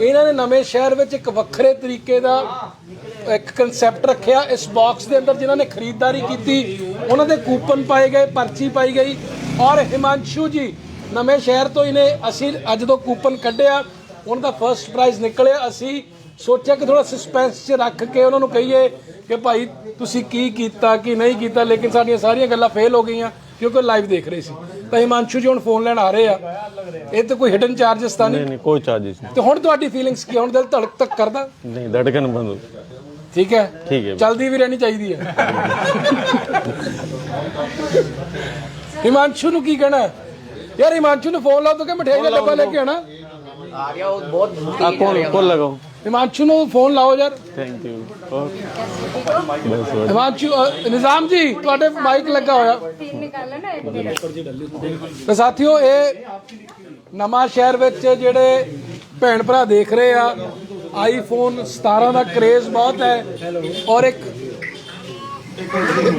ਇਹਨਾਂ ਨੇ ਨਵੇਂ ਸ਼ਹਿਰ ਵਿੱਚ ਇੱਕ ਵੱਖਰੇ ਤਰੀਕੇ ਦਾ ਇੱਕ ਕਨਸੈਪਟ ਰੱਖਿਆ। ਇਸ ਬਾਕਸ ਦੇ ਅੰਦਰ ਜਿਨ੍ਹਾਂ ਨੇ ਖਰੀਦਦਾਰੀ ਕੀਤੀ, ਉਹਨਾਂ ਦੇ ਕੂਪਨ ਪਾਏ ਗਏ, ਪਰਚੀ ਪਾਈ ਗਈ ਔਰ ਹਿਮਾਂਸ਼ੂ ਜੀ, ਨਵੇਂ ਸ਼ਹਿਰ ਤੋਂ ਹੀ ਨੇ। ਅਸੀਂ ਅੱਜ ਤੋਂ ਕੂਪਨ ਕੱਢਿਆ, ਉਹਨਾਂ ਦਾ ਫਰਸਟ ਪ੍ਰਾਈਜ਼ ਨਿਕਲਿਆ। ਅਸੀਂ ਸੋਚਿਆ ਕਿ ਥੋੜਾ ਸਸਪੈਂਸ 'ਚ ਰੱਖ ਕੇ ਉਹਨਾਂ ਨੂੰ ਕਹੀਏ ਕਿ ਭਾਈ, ਤੁਸੀਂ ਕੀ ਕੀਤਾ, ਕੀ ਨਹੀਂ ਕੀਤਾ, ਲੇਕਿਨ ਸਾਡੀਆਂ ਸਾਰੀਆਂ ਗੱਲਾਂ ਫੇਲ ਹੋ ਗਈਆਂ। ਕਿਉਂਕਿ ਲਾਈਵ ਦੇਖ ਰਹੇ ਸੀ। ਤਾਂ ਹਿਮਾਂਸ਼ੂ ਜੀ ਹੁਣ ਫੋਨ ਲੈਣ ਆ ਰਹੇ ਆ। ਇਹ ਤਾਂ ਕੋਈ ਹਿਡਨ ਚਾਰजेस ਤਾਂ ਨਹੀਂ ਨਹੀਂ? ਕੋਈ ਚਾਰजेस ਨਹੀਂ। ਤੇ ਹੁਣ ਤੁਹਾਡੀ ਫੀਲਿੰਗਸ ਕੀ ਹੁਣ ਦਿਲ ਧੜਕ ਧੱਕ ਕਰਦਾ? ਨਹੀਂ ਧੜਕਣ ਬੰਦ ਠੀਕ ਹੈ? ਠੀਕ ਚਲਦੀ ਵੀ ਰਹਿਣੀ ਚਾਹੀਦੀ ਹੈ। ਹਿਮਾਂਸ਼ੂ ਨੂੰ ਕੀ ਕਹਿਣਾ ਯਾਰ ਹਿਮਾਂਸ਼ੂ ਨੂੰ ਫੋਨ ਲਾ ਦੋ ਕਿ ਮਠਿਆਈ ਦਾ ਡੱਬਾ ਲੈ ਕੇ ਆਣਾ ਆ ਗਿਆ ਉਹ ਬਹੁਤ ਆ ਕੌਣ ਕੌਣ ਲਗਾਓ ਹਿਮਾਂਸ਼ੂ ਨੂੰ ਫੋਨ ਲਾਓ ਯਾਰ थैंक यू ओके बस बस ਹਿਮਾਂਸ਼ੂ ਅ, ਨਿਜ਼ਾਮ ਜੀ ਤੁਹਾਡੇ ਮਾਈਕ ਲੱਗਾ ਹੋਇਆ तीन निकाला ना एक मेरा ਤੇ ਸਾਥੀਓ ਇਹ ਨਵਾਂ ਸ਼ਹਿਰ ਵਿੱਚ ਜਿਹੜੇ ਭੈਣ ਭਰਾ ਦੇਖ ਰਹੇ ਆ ਆਈਫੋਨ 17 ਦਾ ਕ੍ਰੇਜ਼ ਬਹੁਤ ਹੈ ਔਰ ਇੱਕ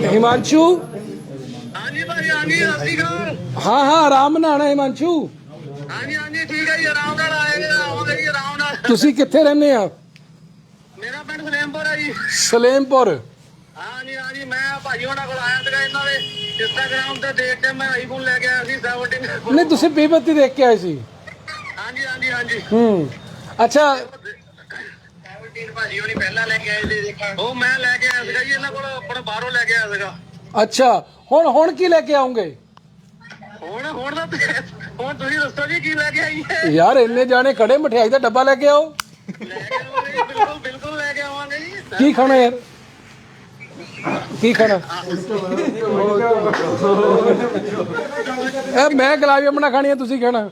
ਹਿਮਾਂਸ਼ੂ ਹਾਂਜੀ ਭਾਈ ਹਾਂਜੀ ਸਤਿ ਸ਼੍ਰੀ ਅਕਾਲ ਹਾਂ ਹਾਂ ਆਰਾਮ ਨਾਲ ਆਣਾ ਹਿਮਾਂਸ਼ੂ ਹਾਂਜੀ ਹਾਂਜੀ ਠੀਕ ਹੈ ਜੀ ਆਰਾਮ ਨਾਲ ਆਏਗੇ ਆਵਾਂਗੇ ਜੀ ਆਰਾਮ ਨਾਲ। ਤੁਸੀਂ ਕਿੱਥੇ ਰਹਿੰਦੇ ਆ? ਮੇਰਾ ਪਿੰਡ ਸਲੇਮਪੁਰ ਹੈ ਜੀ। ਸਲੇਮਪੁਰ। ਹਾਂਜੀ ਹਾਂਜੀ ਮੈਂ ਭਾਜੀ ਉਹਨਾਂ ਕੋਲ ਆਇਆ ਸੀਗਾ ਇਹਨਾਂ ਦੇ ਇੰਸਟਾਗ੍ਰਾਮ ਤੇ ਦੇਖ ਕੇ ਮੈਂ ਆਈਫੋਨ ਲੈ ਕੇ ਆਇਆ ਸੀ 17 ਨਹੀਂ ਤੁਸੀਂ ਬੀਬਤੀ ਦੇਖ ਕੇ ਆਏ ਸੀ। ਹਾਂਜੀ ਹਾਂਜੀ ਹਾਂਜੀ। ਹੂੰ ਅੱਛਾ। 17 ਭਾਜੀ ਉਹਨੀ ਪਹਿਲਾਂ ਲੈ ਕੇ ਆਏ ਸੀ ਉਹ ਮੈਂ ਲੈ ਕੇ ਆਇਆ ਸੀਗਾ ਜੀ ਇਹਨਾਂ ਕੋਲ ਆਪਣਾ ਬਾਹਰੋਂ ਲੈ ਕੇ ਆਇਆ ਸੀਗਾ। ਅੱਛਾ ਹੁਣ ਹੁਣ ਕੀ ਲੈ ਕੇ ਆਉਂਗੇ? ਹੁਣ ਹੁਣ ਤੁਸੀਂ ਦੱਸੋ ਜੀ ਕੀ ਲੈ ਕੇ ਆਈ ਹੈ? ਯਾਰ ਇੰਨੇ ਜਾਣੇ ਖੜੇ ਮਠਿਆਈ ਦਾ ਡੱਬਾ ਲੈ ਕੇ ਆਓ। ਲੈ ਕੇ ਆਵਾਂਗੇ ਜੀ, ਬਿਲਕੁਲ ਬਿਲਕੁਲ ਲੈ ਕੇ ਆਵਾਂਗੇ ਜੀ। ਕੀ ਖਾਣਾ ਯਾਰ? ਕੀ ਖਾਣਾ? ਇਹ ਮੈਂ ਗੁਲਾਬ ਜਾਮਣਾ ਖਾਣੀਆਂ ਤੁਸੀਂ ਖਾਣਾ?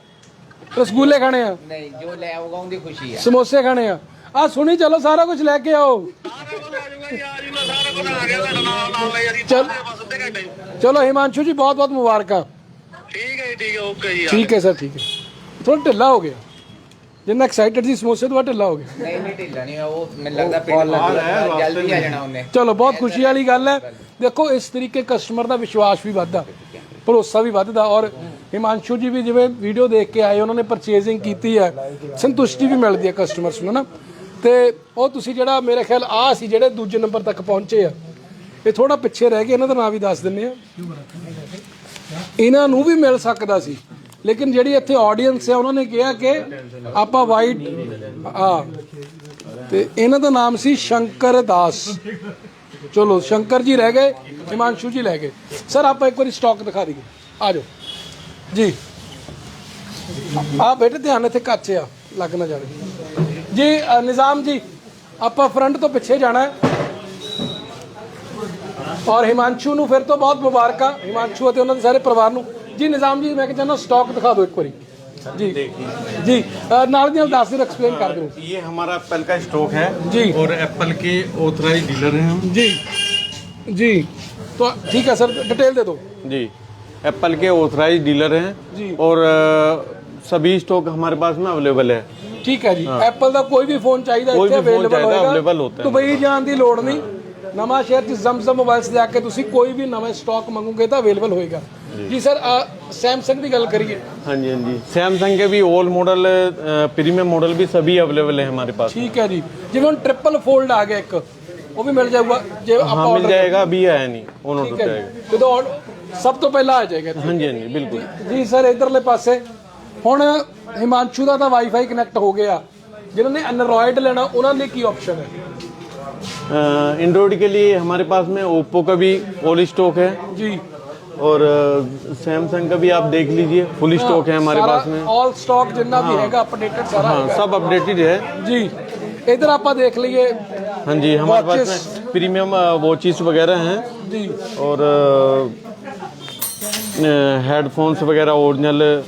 ਰਸਗੁੱਲੇ ਖਾਣੇ ਆ। ਨਹੀਂ ਜੋ ਲੈ ਆਊਗਾ ਉਹਦੀ ਖੁਸ਼ੀ ਸਮੋਸੇ ਖਾਣੇ ਆ। ਆ ਸੁਣੀ ਚਲੋ ਸਾਰਾ ਕੁਝ ਲੈ ਕੇ ਆਓ। ਸਾਰਾ ਕੁਝ ਆ ਜਾਊਗਾ ਜੀ ਆ ਜਾਊਗਾ ਸਾਰਾ ਕੁਝ ਆ ਗਿਆ ਤੁਹਾਡਾ ਨਾਲ ਨਾਲ ਲੈ ਜੀ ਚੱਲ। ਬਸ ਅੱਧੇ ਘੰਟੇ। ਚਲੋ ਹਿਮਾਂਸ਼ੂ ਜੀ ਬਹੁਤ ਬਹੁਤ ਮੁਬਾਰਕਾਂ। ਠੀਕ ਹੈ ਜੀ ਠੀਕ ਹੈ ਓਕੇ ਜੀ ਠੀਕ ਹੈ ਸਰ ਠੀਕ ਹੈ। ਥੋੜਾ ਢਿੱਲਾ ਹੋ ਗਿਆ। ਜਿੰਨਾ ਐਕਸਾਈਟਡ ਸੀ ਸਮੋਸੇ ਤੋਂ ਬਾਅਦ ਢਿੱਲਾ ਹੋ ਗਿਆ। ਨਹੀਂ ਨਹੀਂ ਢਿੱਲਾ ਨਹੀਂ ਉਹ ਮੈਨੂੰ ਲੱਗਦਾ ਪੇਟ ਲੱਗ ਜਲਦੀ ਆ ਜਾਣਾ ਉਹਨੇ। ਚਲੋ ਬਹੁਤ ਖੁਸ਼ੀ ਵਾਲੀ ਗੱਲ ਹੈ। ਦੇਖੋ ਇਸ ਤਰੀਕੇ ਕਸਟਮਰ ਦਾ ਵਿਸ਼ਵਾਸ ਵੀ ਵੱਧਦਾ। ਭਰੋਸਾ ਵੀ ਵੱਧਦਾ ਔਰ ਹਿਮਾਂਸ਼ੂ ਜੀ ਵੀ ਜਿਵੇਂ ਵੀਡੀਓ ਦੇਖ ਕੇ ਆਏ ਉਹਨਾਂ ਨੇ ਪਰਚੇਜ਼ਿੰਗ ਕੀਤੀ ਹੈ। ਸੰਤੁਸ਼ਟੀ ਵੀ ਮਿਲਦੀ ਹੈ ਕਸਟਮਰਸ ਨੂੰ ਨਾ ਤੇ ਉਹ ਤੁਸੀਂ ਜਿਹੜਾ ਮੇਰੇ ਖਿਆਲ ਆ ਸੀ ਜਿਹੜੇ ਦੂਜੇ ਨੰਬਰ ਤੱਕ ਪਹੁੰਚੇ ਆ। ਇਹ ਥੋੜਾ ਪਿੱਛੇ ਰਹਿ ਗਏ ਇਹਨਾਂ ਦਾ ਨਾਮ ਵੀ ਦੱਸ ਦਿੰਨੇ ਆ। ਇਹਨਾਂ ਨੂੰ ਵੀ ਮਿਲ ਸਕਦਾ ਸੀ। ਲੇਕਿਨ ਜਿਹੜੀ ਇੱਥੇ ਆਡੀਅנס ਹੈ, ਉਹਨਾਂ ਨੇ ਕਿਹਾ ਕਿ ਆਪਾਂ ਵਾਈਟ ਆ। ਤੇ ਇਹਨਾਂ ਦਾ ਨਾਮ ਸੀ ਸ਼ੰਕਰ ਦਾਸ। ਚਲੋ, ਸ਼ੰਕਰ ਜੀ ਰਹਿ ਗਏ, ਹਿਮਾਂਸ਼ੂ ਜੀ ਲੈ ਗਏ। ਸਰ, ਆਪਾਂ ਇੱਕ ਵਾਰੀ ਸਟਾਕ ਦਿਖਾ ਦਈਏ। ਆ ਜਾਓ। ਜੀ। ਆ ਬੇਟੇ, ਧਿਆਨ ਇੱਥੇ ਕੱਚ ਆ ਲੱਗ ਨਾ ਜਾਵੇ। ਜੀ ਨਿਜ਼ਾਮ ਜੀ, ਆਪਾਂ ਫਰੰਟ ਤੋਂ ਪਿੱਛੇ ਜਾਣਾ ਹੈ। ਔਰ ਹਿਮਾਂਸ਼ੂ ਨੂੰ ਫਿਰ ਤੋਂ ਬਹੁਤ ਮੁਬਾਰਕਾਂ ਹਿਮਾਂਸ਼ੂ ਅਤੇ ਉਹਨਾਂ ਦੇ ਸਾਰੇ ਪਰਿਵਾਰ ਨੂੰ ਜੀ ਨਿਜ਼ਾਮ ਜੀ ਮੈਂ ਕਿ ਚਾਹੁੰਦਾ ਸਟਾਕ ਦਿਖਾ ਦਿਓ ਇੱਕ ਵਾਰੀ ਜੀ ਜੀ ਅ, ਨਾਲ ਦੀ ਨਾਲ ਦੱਸ ਦਿਓ ਐਕਸਪਲੇਨ ਕਰ ਦਿਓ ये हमारा एप्पल का स्टॉक है जी। और एप्पल के ऑथराइज डीलर हैं हम जी जी तो ठीक है सर डिटेल दे दो जी एप्पल के ऑथराइज डीलर हैं जी। और अ, सभी स्टॉक हमारे पास में अवेलेबल है ਠੀਕ ਹੈ ਜੀ ਐਪਲ ਦਾ ਕੋਈ ਵੀ ਫੋਨ ਚਾਹੀਦਾ ਕੋਈ ਇੱਥੇ ਵੀ phone ਅਵੇਲੇਬਲ ਚਾਹੀਦਾ, ਹੋਏਗਾ available ਹੋਤਾ ਹੈ। ਦੁਬਈ ਜਾਣ ਦੀ ਲੋੜ ਨਹੀਂ ਨਵਾਂ ਸ਼ਹਿਰ ਚ ਜ਼ਮਜ਼ਮ ਮੋਬਾਈਲਸ ਜਾ ਕੇ ਤੁਸੀਂ ਕੋਈ ਵੀ ਨਵਾਂ ਸਟਾਕ ਮੰਗੋਗੇ ਤਾਂ ਅਵੇਲੇਬਲ ਹੋਏਗਾ ਜੀ ਸਰ ਸੈਮਸੰਗ ਦੀ ਗੱਲ ਕਰੀਏ हाँ जी हाँ जी सैमसंग के भी ओल्ड मॉडल प्रीमियम मॉडल भी सभी अवेलेबल है हमारे पास ਠੀਕ ਹੈ ਜੀ ਜਿਵੇਂ ਹੁਣ ਟ੍ਰਿਪਲ ਫੋਲਡ ਆ ਗਿਆ ਇੱਕ ਉਹ ਵੀ ਮਿਲ ਜਾਊਗਾ ਜੇ ਆਪਾਂ हाँ मिल order जाएगा अभी आया नहीं ऑन ਠੀਕ ऑर्डर ਹੈ जाएगा ਜੀ ਜਦੋਂ order- ਸਭ ਤੋਂ ਪਹਿਲਾਂ ਆ ਜਾਏਗਾ ਇੱਥੇ। हाँ जी हाँ जी बिल्कुल ਜੀ ਸਰ ਇਧਰਲੇ ਪਾਸੇ ਹੁਣ ਹਿਮਾਂਸ਼ੂ ਦਾ ਤਾਂ ਵਾਈਫਾਈ ਕਨੈਕਟ ਹੋ ਗਿਆ ਜਿਨ੍ਹਾਂ ਨੇ ਐਂਡਰੋਇਡ ਲੈਣਾ ਉਹਨਾਂ ਲਈ ਕੀ ਆਪਸ਼ਨ ਹੈ एंड्रॉयड के लिए हमारे पास में ओप्पो का भी ऑल स्टॉक है। जी। और सैमसंग का भी आप देख लीजिए फुल हाँ, स्टॉक है हमारे पास में। ऑल स्टॉक जितना भी हाँ। हैगा अपडेटेड सारा हाँ, सब अपडेटेड है। जी। इधर आप देख लीजिए हाँ जी हमारे पास में प्रीमियम वॉचिस वगैरह हैं। जी। और हेडफोन्स वगैरह ओरिजिनल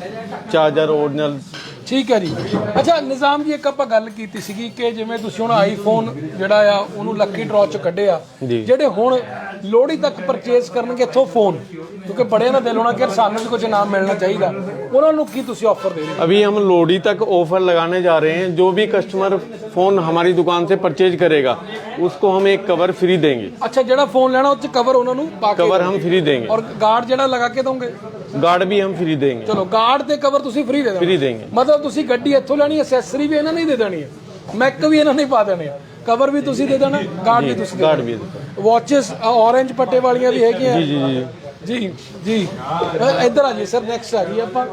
चार्जर ओरिजिनल ਠੀਕ ਹੈ ਜੀ ਅੱਛਾ ਨਿਜ਼ਾਮ ਜੀ ਇੱਕ ਆਪਾਂ ਗੱਲ ਕੀਤੀ ਸੀਗੀ ਕਿ ਜਿਵੇਂ ਤੁਸੀਂ ਹੁਣ ਆਈਫੋਨ ਜਿਹੜਾ ਆ ਉਹਨੂੰ ਲੱਕੀ ਡਰਾਅ ਚ ਕੱਢਿਆ। ਜਿਹੜੇ ਹੁਣ ਲੋਹੜੀ ਤੱਕ ਪਰਚੇਸ ਕਰਨਗੇ ਇੱਥੋਂ ਫੋਨ ਕਿਉਂਕਿ ਬੜਿਆਂ ਦਾ ਦਿਲ ਹੋਣਾ ਕਿ ਸਾਨੂੰ ਵੀ ਕੁਝ ਇਨਾਮ ਮਿਲਣਾ ਚਾਹੀਦਾ ਉਹਨਾਂ ਨੂੰ ਕੀ ਤੁਸੀਂ ਆਫਰ ਦੇ ਰਹੇ ਹੋ अभी हम लोहड़ी तक ऑफर लगाने जा रहे हैं जो भी कस्टमर फोन हमारी दुकान से परचेज करेगा उसको हम एक कवर फ्री देंगे ਅੱਛਾ ਜਿਹੜਾ ਫੋਨ ਲੈਣਾ ਉਹ ਚ ਕਵਰ ਉਹਨਾਂ ਨੂੰ ਪਾ ਕੇ कवर हम फ्री देंगे ਔਰ ਗਾਰਡ ਜਿਹੜਾ ਲਗਾ ਕੇ ਦੋਗੇ गार्ड भी हम फ्री देंगे ਚਲੋ ਗਾਰਡ ਤੇ ਕਵਰ ਤੁਸੀਂ ਫ੍ਰੀ ਦੇ ਦਿਓ फ्री देंगे ਮਤਲਬ ਤੁਸੀਂ ਗੱਡੀ ਇੱਥੋਂ ਲੈਣੀ ਐਸੈਸਰੀ ਵੀ ਇਹਨਾਂ ਨੇ ਹੀ ਦੇ ਦੇਣੀ ਹੈ ਮੈਕ ਵੀ ਇਹਨਾਂ ਨੇ ਹੀ ਪਾ ਦੇਣੇ ਆ ਕਵਰ ਵੀ ਤੁਸੀਂ ਦੇ ਦੇਣਾ ਗਾਰਡ ਵੀ ਤੁਸੀਂ ਦੇ गार्ड भी देते ਵਾਚਸ ਔਰੇਂਜ ਪੱਟੇ ਵਾਲੀਆਂ ਵੀ ਹੈਗੀਆਂ जी जी जी ਜੀ ਜੀ ਅ, ਇੱਧਰ ਆ ਜੀ ਸਰ ਨੈਕਸਟ ਆ ਜੀ ਆਪਾਂ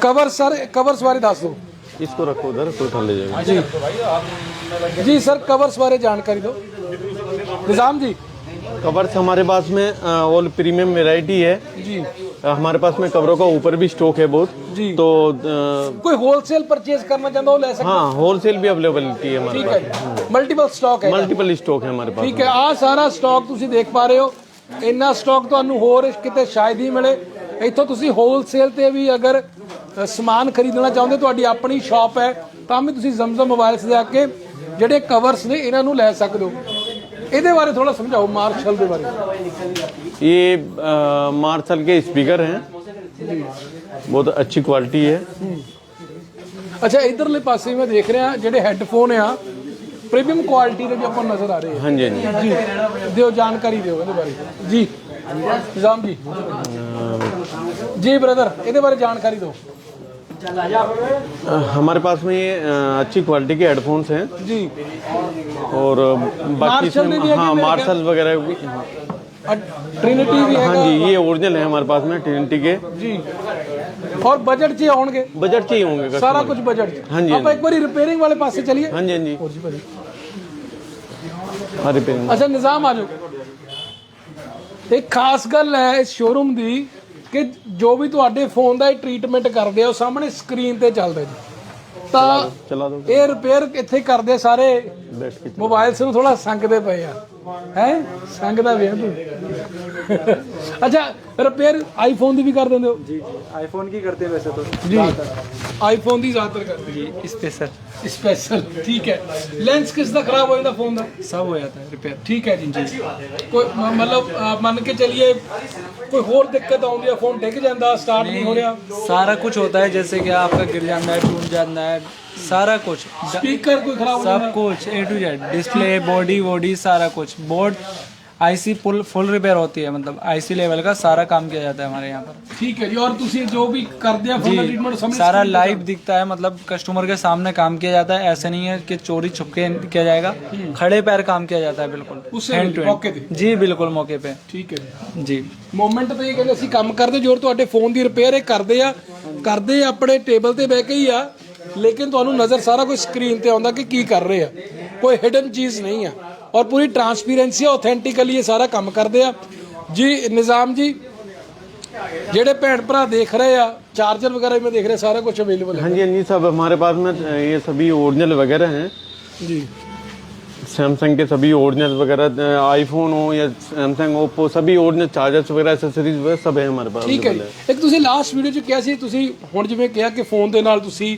ਕਵਰ ਸਰ ਕਵਰਸ ਬਾਰੇ ਦੱਸ ਦਿਓ इसको रखो उधर कोई उठा ले जाएगा ਜੀ ਜੀ ਸਰ ਕਵਰਸ ਬਾਰੇ ਜਾਣਕਾਰੀ ਦਿਓ ਨਿਜ਼ਾਮ ਜੀ कवर्स हमारे पास में ऑल प्रीमियम वेराइटी है ਜੀ अ, हमारे पास में कवरों का ऊपर भी स्टॉक है बहुत जी। तो अ, ਕੋਈ ਹੋਲਸੇਲ ਪਰਚੇਸ ਕਰਨਾ ਚਾਹੁੰਦਾ ਉਹ ਲੈ ਸਕਦਾ हाँ होलसेल भी अवेलेबिलिटी है हमारे ਠੀਕ ਹੈ पास ਜੀ ਮਲਟੀਪਲ ਸਟਾਕ ਹੈ मल्टीपल स्टॉक है हमारे पास ਠੀਕ ਹੈ ਆ ਸਾਰਾ ਸਟਾਕ ਤੁਸੀਂ ਦੇਖ ਪਾ ਰਹੇ ਹੋ ਇੰਨਾ ਸਟਾਕ ਤੁਹਾਨੂੰ ਹੋਰ ਕਿਤੇ ਸ਼ਾਇਦ ਹੀ ਮਿਲੇ ਇੱਥੋਂ ਤੁਸੀਂ ਹੋਲਸੇਲ ਤੇ ਵੀ ਅਗਰ ਅ, ਸਮਾਨ ਖਰੀਦਣਾ ਚਾਹੁੰਦੇ ਤੁਹਾਡੀ ਆਪਣੀ ਸ਼ਾਪ ਹੈ ਤਾਂ ਵੀ ਤੁਸੀਂ ਜ਼ਮਜ਼ਮ ਮੋਬਾਈਲਸ ਦੇ ਆ ਕੇ ਜਿਹੜੇ ਕਵਰਸ ਨੇ ਇਹਨਾਂ ਨੂੰ ਲੈ ਸਕਦੇ ਹੋ ਇਹਦੇ ਬਾਰੇ ਥੋੜਾ ਸਮਝਾਓ ਮਾਰਸ਼ਲ ਦੇ ਬਾਰੇ ये अ, मार्शल के स्पीकर हैं बहुत अच्छी क्वालिटी है ਅੱਛਾ ਇਧਰਲੇ ਪਾਸੇ ਮੈਂ ਦੇਖ ਰਿਹਾ ਜਿਹੜੇ ਹੈੱਡਫੋਨ ਆ ਪ੍ਰੀਮੀਅਮ ਕੁਆਲਿਟੀ ਦੇ ਵੀ ਆਪਾਂ ਨੂੰ ਨਜ਼ਰ ਆ ਰਹੇ ਆ हाँ जी हाँ जी ਜੀ ਦਿਓ ਜਾਣਕਾਰੀ ਦਿਓ ਇਹਦੇ ਬਾਰੇ ਜੀ ਨਿਜ਼ਾਮ ਜੀ ਜੀ ਬ੍ਰਦਰ ਇਹਦੇ ਬਾਰੇ ਜਾਣਕਾਰੀ ਦਿਓ अ, हमारे पास में ये अच्छी क्वालिटी के हेडफोन्स हैं। जी। और बाकी इसमें हाँ मार्शल वगैरह भी। ट्रिनिटी भी हाँ जी ये ओरिजिनल है हमारे पास में ट्रिनिटी के। जी। और बजट चाहिए होंगे? बजट चाहिए होंगे सारा कुछ बजट हाँ जी हाँ आप एक बार रिपेयरिंग वाले पास से चलिए। हाँ जी हाँ जी। हाँ रिपेयरिंग अच्छा निज़ाम आ जाओ। एक खास गल है इस शोरूम की ਕਿ ਜੋ ਵੀ ਤੁਹਾਡੇ ਫੋਨ ਦਾ ਇਹ ਟ੍ਰੀਟਮੈਂਟ ਕਰਦੇ ਆ ਉਹ ਸਾਹਮਣੇ ਸਕਰੀਨ ਤੇ ਚੱਲਦੇ ਜੀ। ਤਾਂ ਇਹ ਰਿਪੇਅਰ ਇੱਥੇ ਕਰਦੇ ਸਾਰੇ ਮੋਬਾਈਲਸ ਨੂੰ ਥੋੜਾ ਸੰਕਦੇ ਪਏ ਆ। ਹੈ ਸੰਗਦਾ ਵੇ ਤੂੰ ਅੱਛਾ ਰਿਪੇਅਰ ਆਈਫੋਨ ਦੀ ਵੀ ਕਰ ਦਿੰਦੇ ਹੋ ਜੀ आईफोन की करते हैं वैसे तो ਜੀ ਆਈਫੋਨ ਦੀ ਜ਼ਿਆਦਾਤਰ ਕਰਦੇ जी स्पेशल ਸਪੈਸ਼ਲ ਠੀਕ ਹੈ ਲੈਂਸ ਕਿਸ ਦਾ ਖਰਾਬ ਹੋ ਜਾਂਦਾ ਫੋਨ ਦਾ सब हो जाता है रिपेयर ਠੀਕ ਹੈ ਜੀ ਕੋਈ ਮ- ਮਤਲਬ ਅ, ਮੰਨ ਕੇ ਚੱਲੀਏ ਕੋਈ ਹੋਰ ਦਿੱਕਤ ਆਉਂਦੀ ਹੈ ਫੋਨ ਡਿੱਗ ਜਾਂਦਾ ਸਟਾਰਟ ਨਹੀਂ ਹੋ ਰਿਹਾ सारा कुछ होता है जैसे कि आपका गिर जाना है टूट जाना है सारा कुछ ਸਪੀਕਰ ਕੋਈ ਖਰਾਬ ਹੋ ਜਾਂਦਾ सब कुछ A to Z display body वॉडी सारा कुछ board IC full full repair होती है मतलब आईसी लेवल का सारा काम किया जाता है हमारे यहाँ पर ਠੀਕ ਹੈ ਜੀ ਔਰ ਤੁਸੀਂ ਜੋ ਵੀ ਕਰਦੇ ਆ ਫੋਨ ਦਾ ਟ੍ਰੀਟਮੈਂਟ ਸਮਝ सारा लाइव दिखता है मतलब कस्टमर के सामने काम किया जाता है ऐसा नहीं है कि चोरी छुप के किया जाएगा खड़े पैर काम किया जाता है बिल्कुल उसे Hand to hand। मौके पे? जी बिल्कुल मौके पे ਠੀਕ ਹੈ ਜੀ जी ਮੂਮੈਂਟ ਤੇ ਇਹ ਕਹਿੰਦੇ ਅਸੀਂ ਕੰਮ ਕਰਦੇ ਜੋ ਤੁਹਾਡੇ ਫੋਨ ਦੀ ਰਿਪੇਅਰ ਇਹ ਕਰਦੇ ਆ ਕਰਦੇ ਆਪਣੇ ਟੇਬਲ ਤੇ ਬਹਿ ਕੇ ਹੀ ਆ ਲੇਕਿਨ ਤੁਹਾਨੂੰ ਨਜ਼ਰ ਸਾਰਾ ਕੁਝ ਸਕਰੀਨ ਤੇ ਆਉਂਦਾ ਕਿ ਕੀ ਕਰ ਰਹੇ ਆ ਕੋਈ ਹਿਡਨ ਚੀਜ਼ ਨਹੀਂ ਆ ਔਰ ਪੂਰੀ ਟਰਾਂਸਪੇਰੈਂਸੀ ਆਥੈਂਟਿਕਲੀ ਇਹ ਸਾਰਾ ਕੰਮ ਕਰਦੇ ਆ ਜੀ ਨਿਜ਼ਾਮ ਜੀ ਜਿਹੜੇ ਭੈਣ ਭਰਾ ਦੇਖ ਰਹੇ ਆ ਚਾਰਜਰ ਵਗੈਰਾ ਵੀ ਮੈਂ ਦੇਖ ਰਿਹਾ ਸਾਰਾ ਕੁਝ ਅਵੇਲੇਬਲ हाँ ਹੈ जी हाँ जी सब हमारे पास में ये सभी ओरिजिनल वगैरह हैं ਜੀ सैमसंग के सभी ओरिजिनल वगैरह आईफोन हो या सैमसंग ओप्पो सभी ओरिजिनल चार्जर्स वगैरह एसेसरीज वगैरह सब है हमारे पास ਠੀਕ ਹੈ available ਜੀ। ਇੱਕ ਤੁਸੀਂ ਲਾਸਟ ਵੀਡੀਓ 'ਚ ਕਿਹਾ ਸੀ ਤੁਸੀਂ ਹੁਣ ਜਿਵੇਂ ਕਿਹਾ ਕਿ ਫੋਨ ਦੇ ਨਾਲ ਤੁਸੀਂ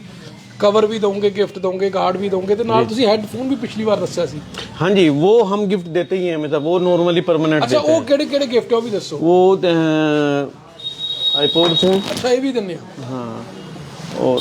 ਕਵਰ ਵੀ ਦੋਗੇ ਗਿਫਟ ਦੋਗੇ ਗਾਰਡ ਵੀ ਦੋਗੇ ਤੇ ਨਾਲ ਤੁਸੀਂ ਹੈੱਡਫੋਨ ਵੀ ਪਿਛਲੀ ਵਾਰ ਦੱਸਿਆ ਸੀ हाँ जी वो हम गिफ्ट देते ही हैं हमेशा वो नॉर्मली परमानेंट ਅੱਛਾ देते ਉਹ ਕਿਹੜੇ ਕਿਹੜੇ ਗਿਫਟ ਹੈ ਉਹ ਵੀ ਦੱਸੋ हैं वो आईपोड हैं ਅੱਛਾ ਇਹ ਵੀ ਦਿੰਦੇ ਆ हाँ और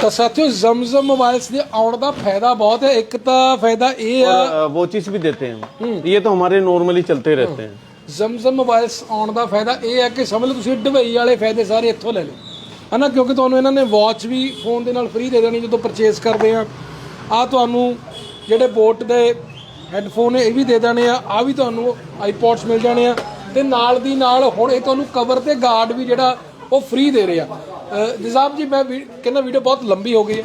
ਤਾਂ ਸਾਥੀਓ ਜ਼ਮਜ਼ਮ ਮੋਬਾਈਲਸ ਦੇ ਆਉਣ ਦਾ ਫਾਇਦਾ ਬਹੁਤ ਹੈ ਇੱਕ ਤਾਂ ਫਾਇਦਾ ਇਹ ਆ और वॉचेस भी देते हैं ये तो हमारे नॉर्मली चलते रहते हैं ਜ਼ਮਜ਼ਮ ਮੋਬਾਈਲਸ ਆਉਣ ਦਾ ਫਾਇਦਾ ਇਹ ਹੈ ਕਿ ਸਮਝ ਲਓ ਤੁਸੀਂ ਦੁਬਈ ਵਾਲੇ ਫਾਇਦੇ ਸਾਰੇ ਇੱਥੋਂ ਲੈ ਲਓ ਹਨਾ ਕਿਉਂਕਿ ਤੁਹਾਨੂੰ ਇਹਨਾਂ ਨੇ ਵਾਚ ਵੀ ਫੋਨ ਦੇ ਨਾਲ ਫ੍ਰੀ ਦੇ ਦੇਣੀ ਜਦੋਂ ਪਰਚੇਸ ਕਰਦੇ ਆ ਆ ਤੁਹਾਨੂੰ ਜਿਹੜੇ ਬੋਟ ਦੇ ਹੈੱਡਫੋਨ ਇਹ ਵੀ ਦੇ ਦੇਣੇ ਆ ਆ ਵੀ ਤੁਹਾਨੂੰ ਆਈਪੋਡਸ ਮਿਲ ਜਾਣੇ ਆ ਤੇ ਨਾਲ ਦੀ ਨਾਲ ਹੁਣ ਇਹ ਤੁਹਾਨੂੰ ਕਵਰ ਤੇ ਗਾਰਡ ਵੀ ਜਿਹੜਾ ਉਹ ਫ੍ਰੀ ਦੇ ਰਹੇ ਆ ਅਹ ਨਿਜ਼ਾਮ ਜੀ ਮੈਂ ਵੀ- ਕਹਿੰਦਾ ਵੀਡੀਓ ਬਹੁਤ ਲੰਬੀ ਹੋ ਗਈ ਹੈ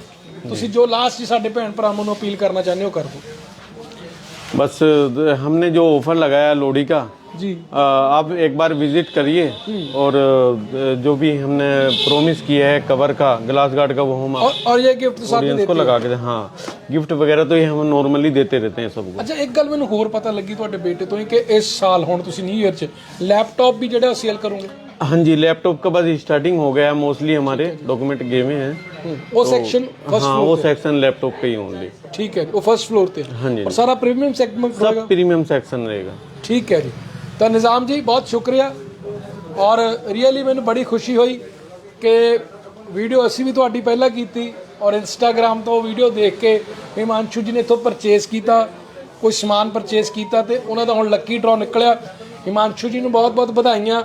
ਤੁਸੀਂ ਜੋ ਲਾਸਟ ਜੀ ਸਾਡੇ ਭੈਣ ਭਰਾਵਾਂ ਨੂੰ ਅਪੀਲ ਕਰਨਾ ਚਾਹੁੰਦੇ ਹੋ ਕਰ ਦਿਓ बस द- हमने जो ऑफर लगाया लोडी का ਜੀ अ, आप एक बार विजिट करिए और अ, जो भी हमने प्रॉमिस किया है कवर का ग्लास गार्ड का वो हम और और ये गिफ्ट साथ में ऑडियंस देते को लगा के दे- हाँ गिफ्ट वगैरह तो ये हम नॉर्मली देते रहते हैं सबको ਅੱਛਾ ਇੱਕ ਗੱਲ ਮੈਨੂੰ ਹੋਰ ਪਤਾ ਲੱਗੀ ਤੁਹਾਡੇ ਬੇਟੇ ਤੋਂ ਹੀ ਕਿ ਇਸ ਸਾਲ ਹੁਣ ਤੁਸੀਂ ਨਿਊ ਇਅਰ 'ਚ ਲੈਪਟਾਪ ਵੀ ਜਿਹੜਾ ਸੇਲ ਕਰੋਗੇ हाँ जी लैपटॉप का बस स्टार्टिंग हो गया मोस्टली हमारे डॉक्यूमेंट गए हुए हैं ਉਹ ਸੈਕਸ਼ਨ ਫਸਟ हाँ वो सेक्शन लैपटॉप का ही ओनली ਠੀਕ ਹੈ ਜੀ, ਉਹ ਫਸਟ ਫਲੋਰ ਤੇ हाँ जी ਔਰ ਸਾਰਾ ਪ੍ਰੀਮੀਅਮ ਸੈਗਮੈਂਟ सब ਹੋਏਗਾ प्रीमियम सेक्शन रहेगा ਠੀਕ ਹੈ ਜੀ ਤਾਂ ਨਿਜ਼ਾਮ ਜੀ ਬਹੁਤ ਸ਼ੁਕਰੀਆ। ਔਰ ਰੀਅਲੀ ਮੈਨੂੰ ਬੜੀ ਖੁਸ਼ੀ ਹੋਈ ਕਿ ਵੀਡੀਓ ਅਸੀਂ ਵੀ ਤੁਹਾਡੀ ਪਹਿਲਾਂ ਕੀਤੀ ਔਰ ਇੰਸਟਾਗ੍ਰam ਤੋਂ ਵੀਡੀਓ ਦੇਖ ਕੇ ਹਿਮਾਂਸ਼ੂ ਜੀ ਨੇ ਇੱਥੋਂ ਪਰਚੇਸ ਕੀਤਾ ਕੋਈ ਸਮਾਨ ਪਰਚੇਸ ਕੀਤਾ ਤੇ ਉਹਨਾਂ ਦਾ ਹੁਣ ਲੱਕੀ ਡਰਾ ਨਿਕਲਿਆ। ਹਿਮਾਂਸ਼ੂ ਜੀ ਨੂੰ ਬਹੁਤ-ਬਹੁਤ ਵਧਾਈਆਂ।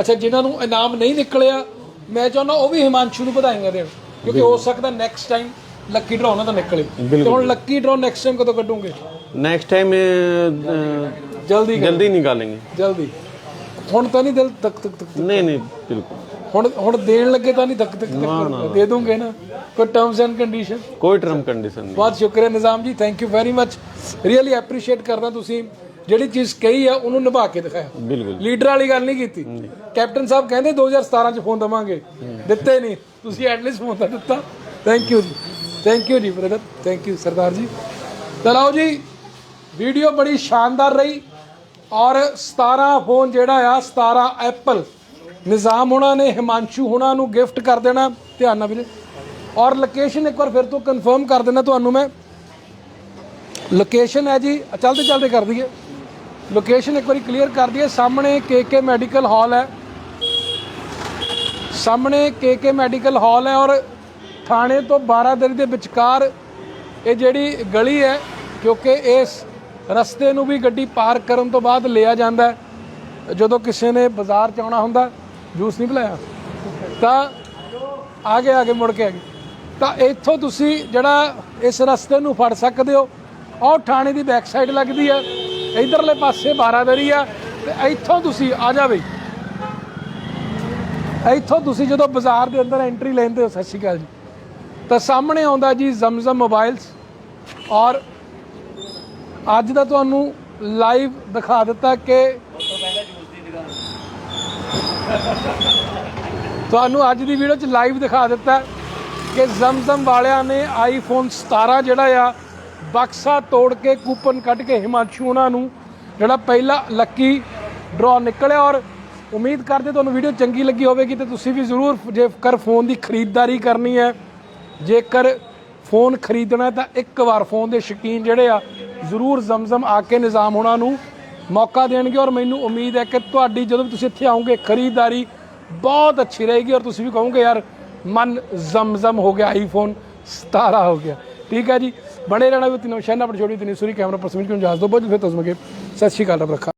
ਅੱਛਾ ਜਿਨ੍ਹਾਂ ਨੂੰ ਇਨਾਮ ਨਹੀਂ ਨਿਕਲਿਆ ਮੈਂ ਚਾਹੁੰਦਾ ਉਹ ਵੀ ਹਿਮਾਂਸ਼ੂ ਨੂੰ ਵਧਾਈਆਂ ਦੇਣ ਕਿਉਂਕਿ ਹੋ ਸਕਦਾ ਨੈਕਸਟ ਟਾਈਮ ਲੱਕੀ ਡਰਾ ਉਹਨਾਂ ਦਾ ਨਿਕਲੇ। ਤੇ ਹੁਣ ਲੱਕੀ ਡਰਾ ਨੈਕਸਟ ਟਾਈਮ ਕਦੋਂ ਕੱਢੋਗੇ? नेक्स्ट टाइम ਜਲਦੀ ਕਰੋ, जल्दी निकालेंगे ਜਲਦੀ ਹੁਣ ਤਾਂ ਨਹੀਂ ਦਿਲ ਤੱਕ ਤੱਕ ਤੱਕ नहीं नहीं बिल्कुल ਹੁਣ ਹੁਣ ਦੇਣ ਲੱਗੇ ਤਾਂ ਨਹੀਂ ਧੱਕ ਧੱਕ ਧੱਕ ਦੇ ਦੂੰਗੇ ਨਾ ਕੋਈ ਟਰਮਸ ਐਂਡ ਕੰਡੀਸ਼ਨ कोई टर्म कंडीशन नहीं ਬਹੁਤ ਸ਼ੁਕਰੀਆ Nizam ji thank you very much really appreciate ਕਰਦਾ ਤੁਸੀਂ ਜਿਹੜੀ ਚੀਜ਼ ਕਹੀ ਆ ਉਹਨੂੰ ਨਿਭਾ ਕੇ ਦਿਖਾਇਆ बिल्कुल ਲੀਡਰ ਵਾਲੀ ਗੱਲ ਨਹੀਂ ਕੀਤੀ ਕੈਪਟਨ ਸਾਹਿਬ ਕਹਿੰਦੇ 2017 ਚ ਫੋਨ ਦਵਾਂਗੇ ਦਿੱਤੇ ਨਹੀਂ ਤੁਸੀਂ ਐਟਲੀਸਟ ਫੋਨ ਤਾਂ ਦਿੱਤਾ ਥੈਂਕ ਯੂ ਜੀ ਥੈਂਕ ਯੂ ਜੀ brother thank you Sardar ji ਤਾਂ ਲਓ ਜੀ ਵੀਡੀਓ ਬੜੀ ਸ਼ਾਨਦਾਰ ਰਹੀ ਔਰ 17 ਫੋਨ ਜਿਹੜਾ ਆ 17 ਐਪਲ। ਨਿਜ਼ਾਮ ਹੁਣਾਂ ਨੇ, ਹਿਮਾਂਸ਼ੂ ਹੁਣਾਂ ਨੂੰ ਗਿਫਟ ਕਰ ਦੇਣਾ। ਧਿਆਨ ਨਾਲ ਵੀਰੇ। ਔਰ ਲੋਕੇਸ਼ਨ ਇੱਕ ਵਾਰ ਫਿਰ ਤੋਂ ਕਨਫਰਮ ਕਰ ਦੇਣਾ ਤੁਹਾਨੂੰ ਮੈਂ। ਲੋਕੇਸ਼ਨ ਹੈ ਜੀ, ਚਲਦੇ ਚਲਦੇ ਕਰ ਦਈਏ। ਲੋਕੇਸ਼ਨ ਇੱਕ ਵਾਰੀ ਕਲੀਅਰ ਕਰ ਦਈਏ। ਸਾਹਮਣੇ ਕੇਕੇ ਮੈਡੀਕਲ ਹਾਲ ਹੈ। ਸਾਹਮਣੇ ਕੇਕੇ ਮੈਡੀਕਲ ਹਾਲ ਹੈ ਔਰ ਥਾਣੇ ਤੋਂ 12 ਦਰੀ ਦੇ ਵਿਚਕਾਰ ਇਹ ਜਿਹੜੀ ਗਲੀ ਹੈ, ਕਿਉਂਕਿ ਇਸ ਰਸਤੇ ਨੂੰ ਵੀ ਗੱਡੀ ਪਾਰਕ ਕਰਨ ਤੋਂ ਬਾਅਦ ਲਿਆ ਜਾਂਦਾ ਜਦੋਂ ਕਿਸੇ ਨੇ ਬਾਜ਼ਾਰ ਚ ਆਉਣਾ ਹੁੰਦਾ, ਜੂਸ ਨਹੀਂ ਪਿਲਾਇਆ। ਤਾਂ ਆਗੇ ਆਗੇ ਮੁੜ ਕੇ ਆਗੇ ਤਾਂ ਇੱਥੋਂ ਤੁਸੀਂ ਜਿਹੜਾ ਇਸ ਰਸਤੇ ਨੂੰ ਫੜ ਸਕਦੇ ਹੋ, ਉਹ ਥਾਣੇ ਦੀ ਬੈਕ ਸਾਈਡ ਲੱਗਦੀ ਆ। ਇਧਰਲੇ ਪਾਸੇ ਬਾਰਾਦਰੀ ਆ ਤੇ ਇੱਥੋਂ ਤੁਸੀਂ ਆ ਜਾਵੇ ਇੱਥੋਂ ਤੁਸੀਂ ਜਦੋਂ ਬਾਜ਼ਾਰ ਦੇ ਅੰਦਰ ਐਂਟਰੀ ਲੈਂਦੇ ਹੋ, ਸਤਿ ਸ਼੍ਰੀ ਅਕਾਲ ਜੀ। ਤਾਂ ਸਾਹਮਣੇ ਆਉਂਦਾ ਜੀ ਜ਼ਮਜ਼ਮ ਮੋਬਾਈਲਸ ਔਰ ਅੱਜ ਦਾ ਤੁਹਾਨੂੰ ਲਾਈਵ ਦਿਖਾ ਦਿੱਤਾ ਕਿ ਤੁਹਾਨੂੰ ਅੱਜ ਦੀ ਵੀਡੀਓ 'ਚ ਲਾਈਵ ਦਿਖਾ ਦਿੱਤਾ ਕਿ ਜ਼ਮਜ਼ਮ ਵਾਲਿਆਂ ਨੇ ਆਈਫੋਨ 17 ਜਿਹੜਾ ਆ, ਬਕਸਾ ਤੋੜ ਕੇ ਕੂਪਨ ਕੱਢ ਕੇ ਹਿਮਾਂਸ਼ੂ ਉਹਨਾਂ ਨੂੰ, ਜਿਹੜਾ ਪਹਿਲਾ ਲੱਕੀ ਡਰਾ ਨਿਕਲਿਆ ਔਰ ਉਮੀਦ ਕਰਦੇ ਤੁਹਾਨੂੰ ਵੀਡੀਓ ਚੰਗੀ ਲੱਗੀ ਹੋਵੇਗੀ ਤੇ ਤੁਸੀਂ ਵੀ ਜ਼ਰੂਰ ਜੇਕਰ ਫੋਨ ਦੀ ਖਰੀਦਦਾਰੀ ਕਰਨੀ ਹੈ। ਜੇਕਰ ਫੋਨ ਖਰੀਦਣਾ ਤਾਂ ਇੱਕ ਵਾਰ ਫੋਨ ਦੇ ਸ਼ੌਕੀਨ ਜਿਹੜੇ ਆ, ਜ਼ਰੂਰ ਜ਼ਮਜ਼ਮ ਆ ਕੇ ਨਿਜ਼ਾਮ ਉਹਨਾਂ ਨੂੰ ਮੌਕਾ ਦੇਣਗੇ ਔਰ ਮੈਨੂੰ ਉਮੀਦ ਹੈ ਕਿ ਤੁਹਾਡੀ ਜਦੋਂ ਵੀ ਤੁਸੀਂ ਇੱਥੇ ਆਓਗੇ ਖਰੀਦਦਾਰੀ ਬਹੁਤ ਅੱਛੀ ਰਹੇਗੀ ਔਰ ਤੁਸੀਂ ਵੀ ਕਹੋਗੇ, ਯਾਰ ਮਨ ਜ਼ਮਜ਼ਮ ਹੋ ਗਿਆ ਆਈਫੋਨ 17 ਹੋ ਗਿਆ। ਠੀਕ ਹੈ ਜੀ, ਬਣੇ ਰਹਿਣਾ ਵੀ ਤਿੰਨੋਂ ਸ਼ਹਿਨਾ ਪਰ ਛੋੜੀ ਤਿੰਨੀ ਸੂਰੀ ਕੈਮਰਾ ਪਰਸਨ ਸਮਝ ਕੇ ਇਜਾਜ਼ਤ ਬਹੁਤ ਫਿਰ ਤਸਮਗੇ ਸਤਿ ਸ਼੍ਰੀ ਅਕਾਲ, ਰੱਬ ਰੱਖਾ।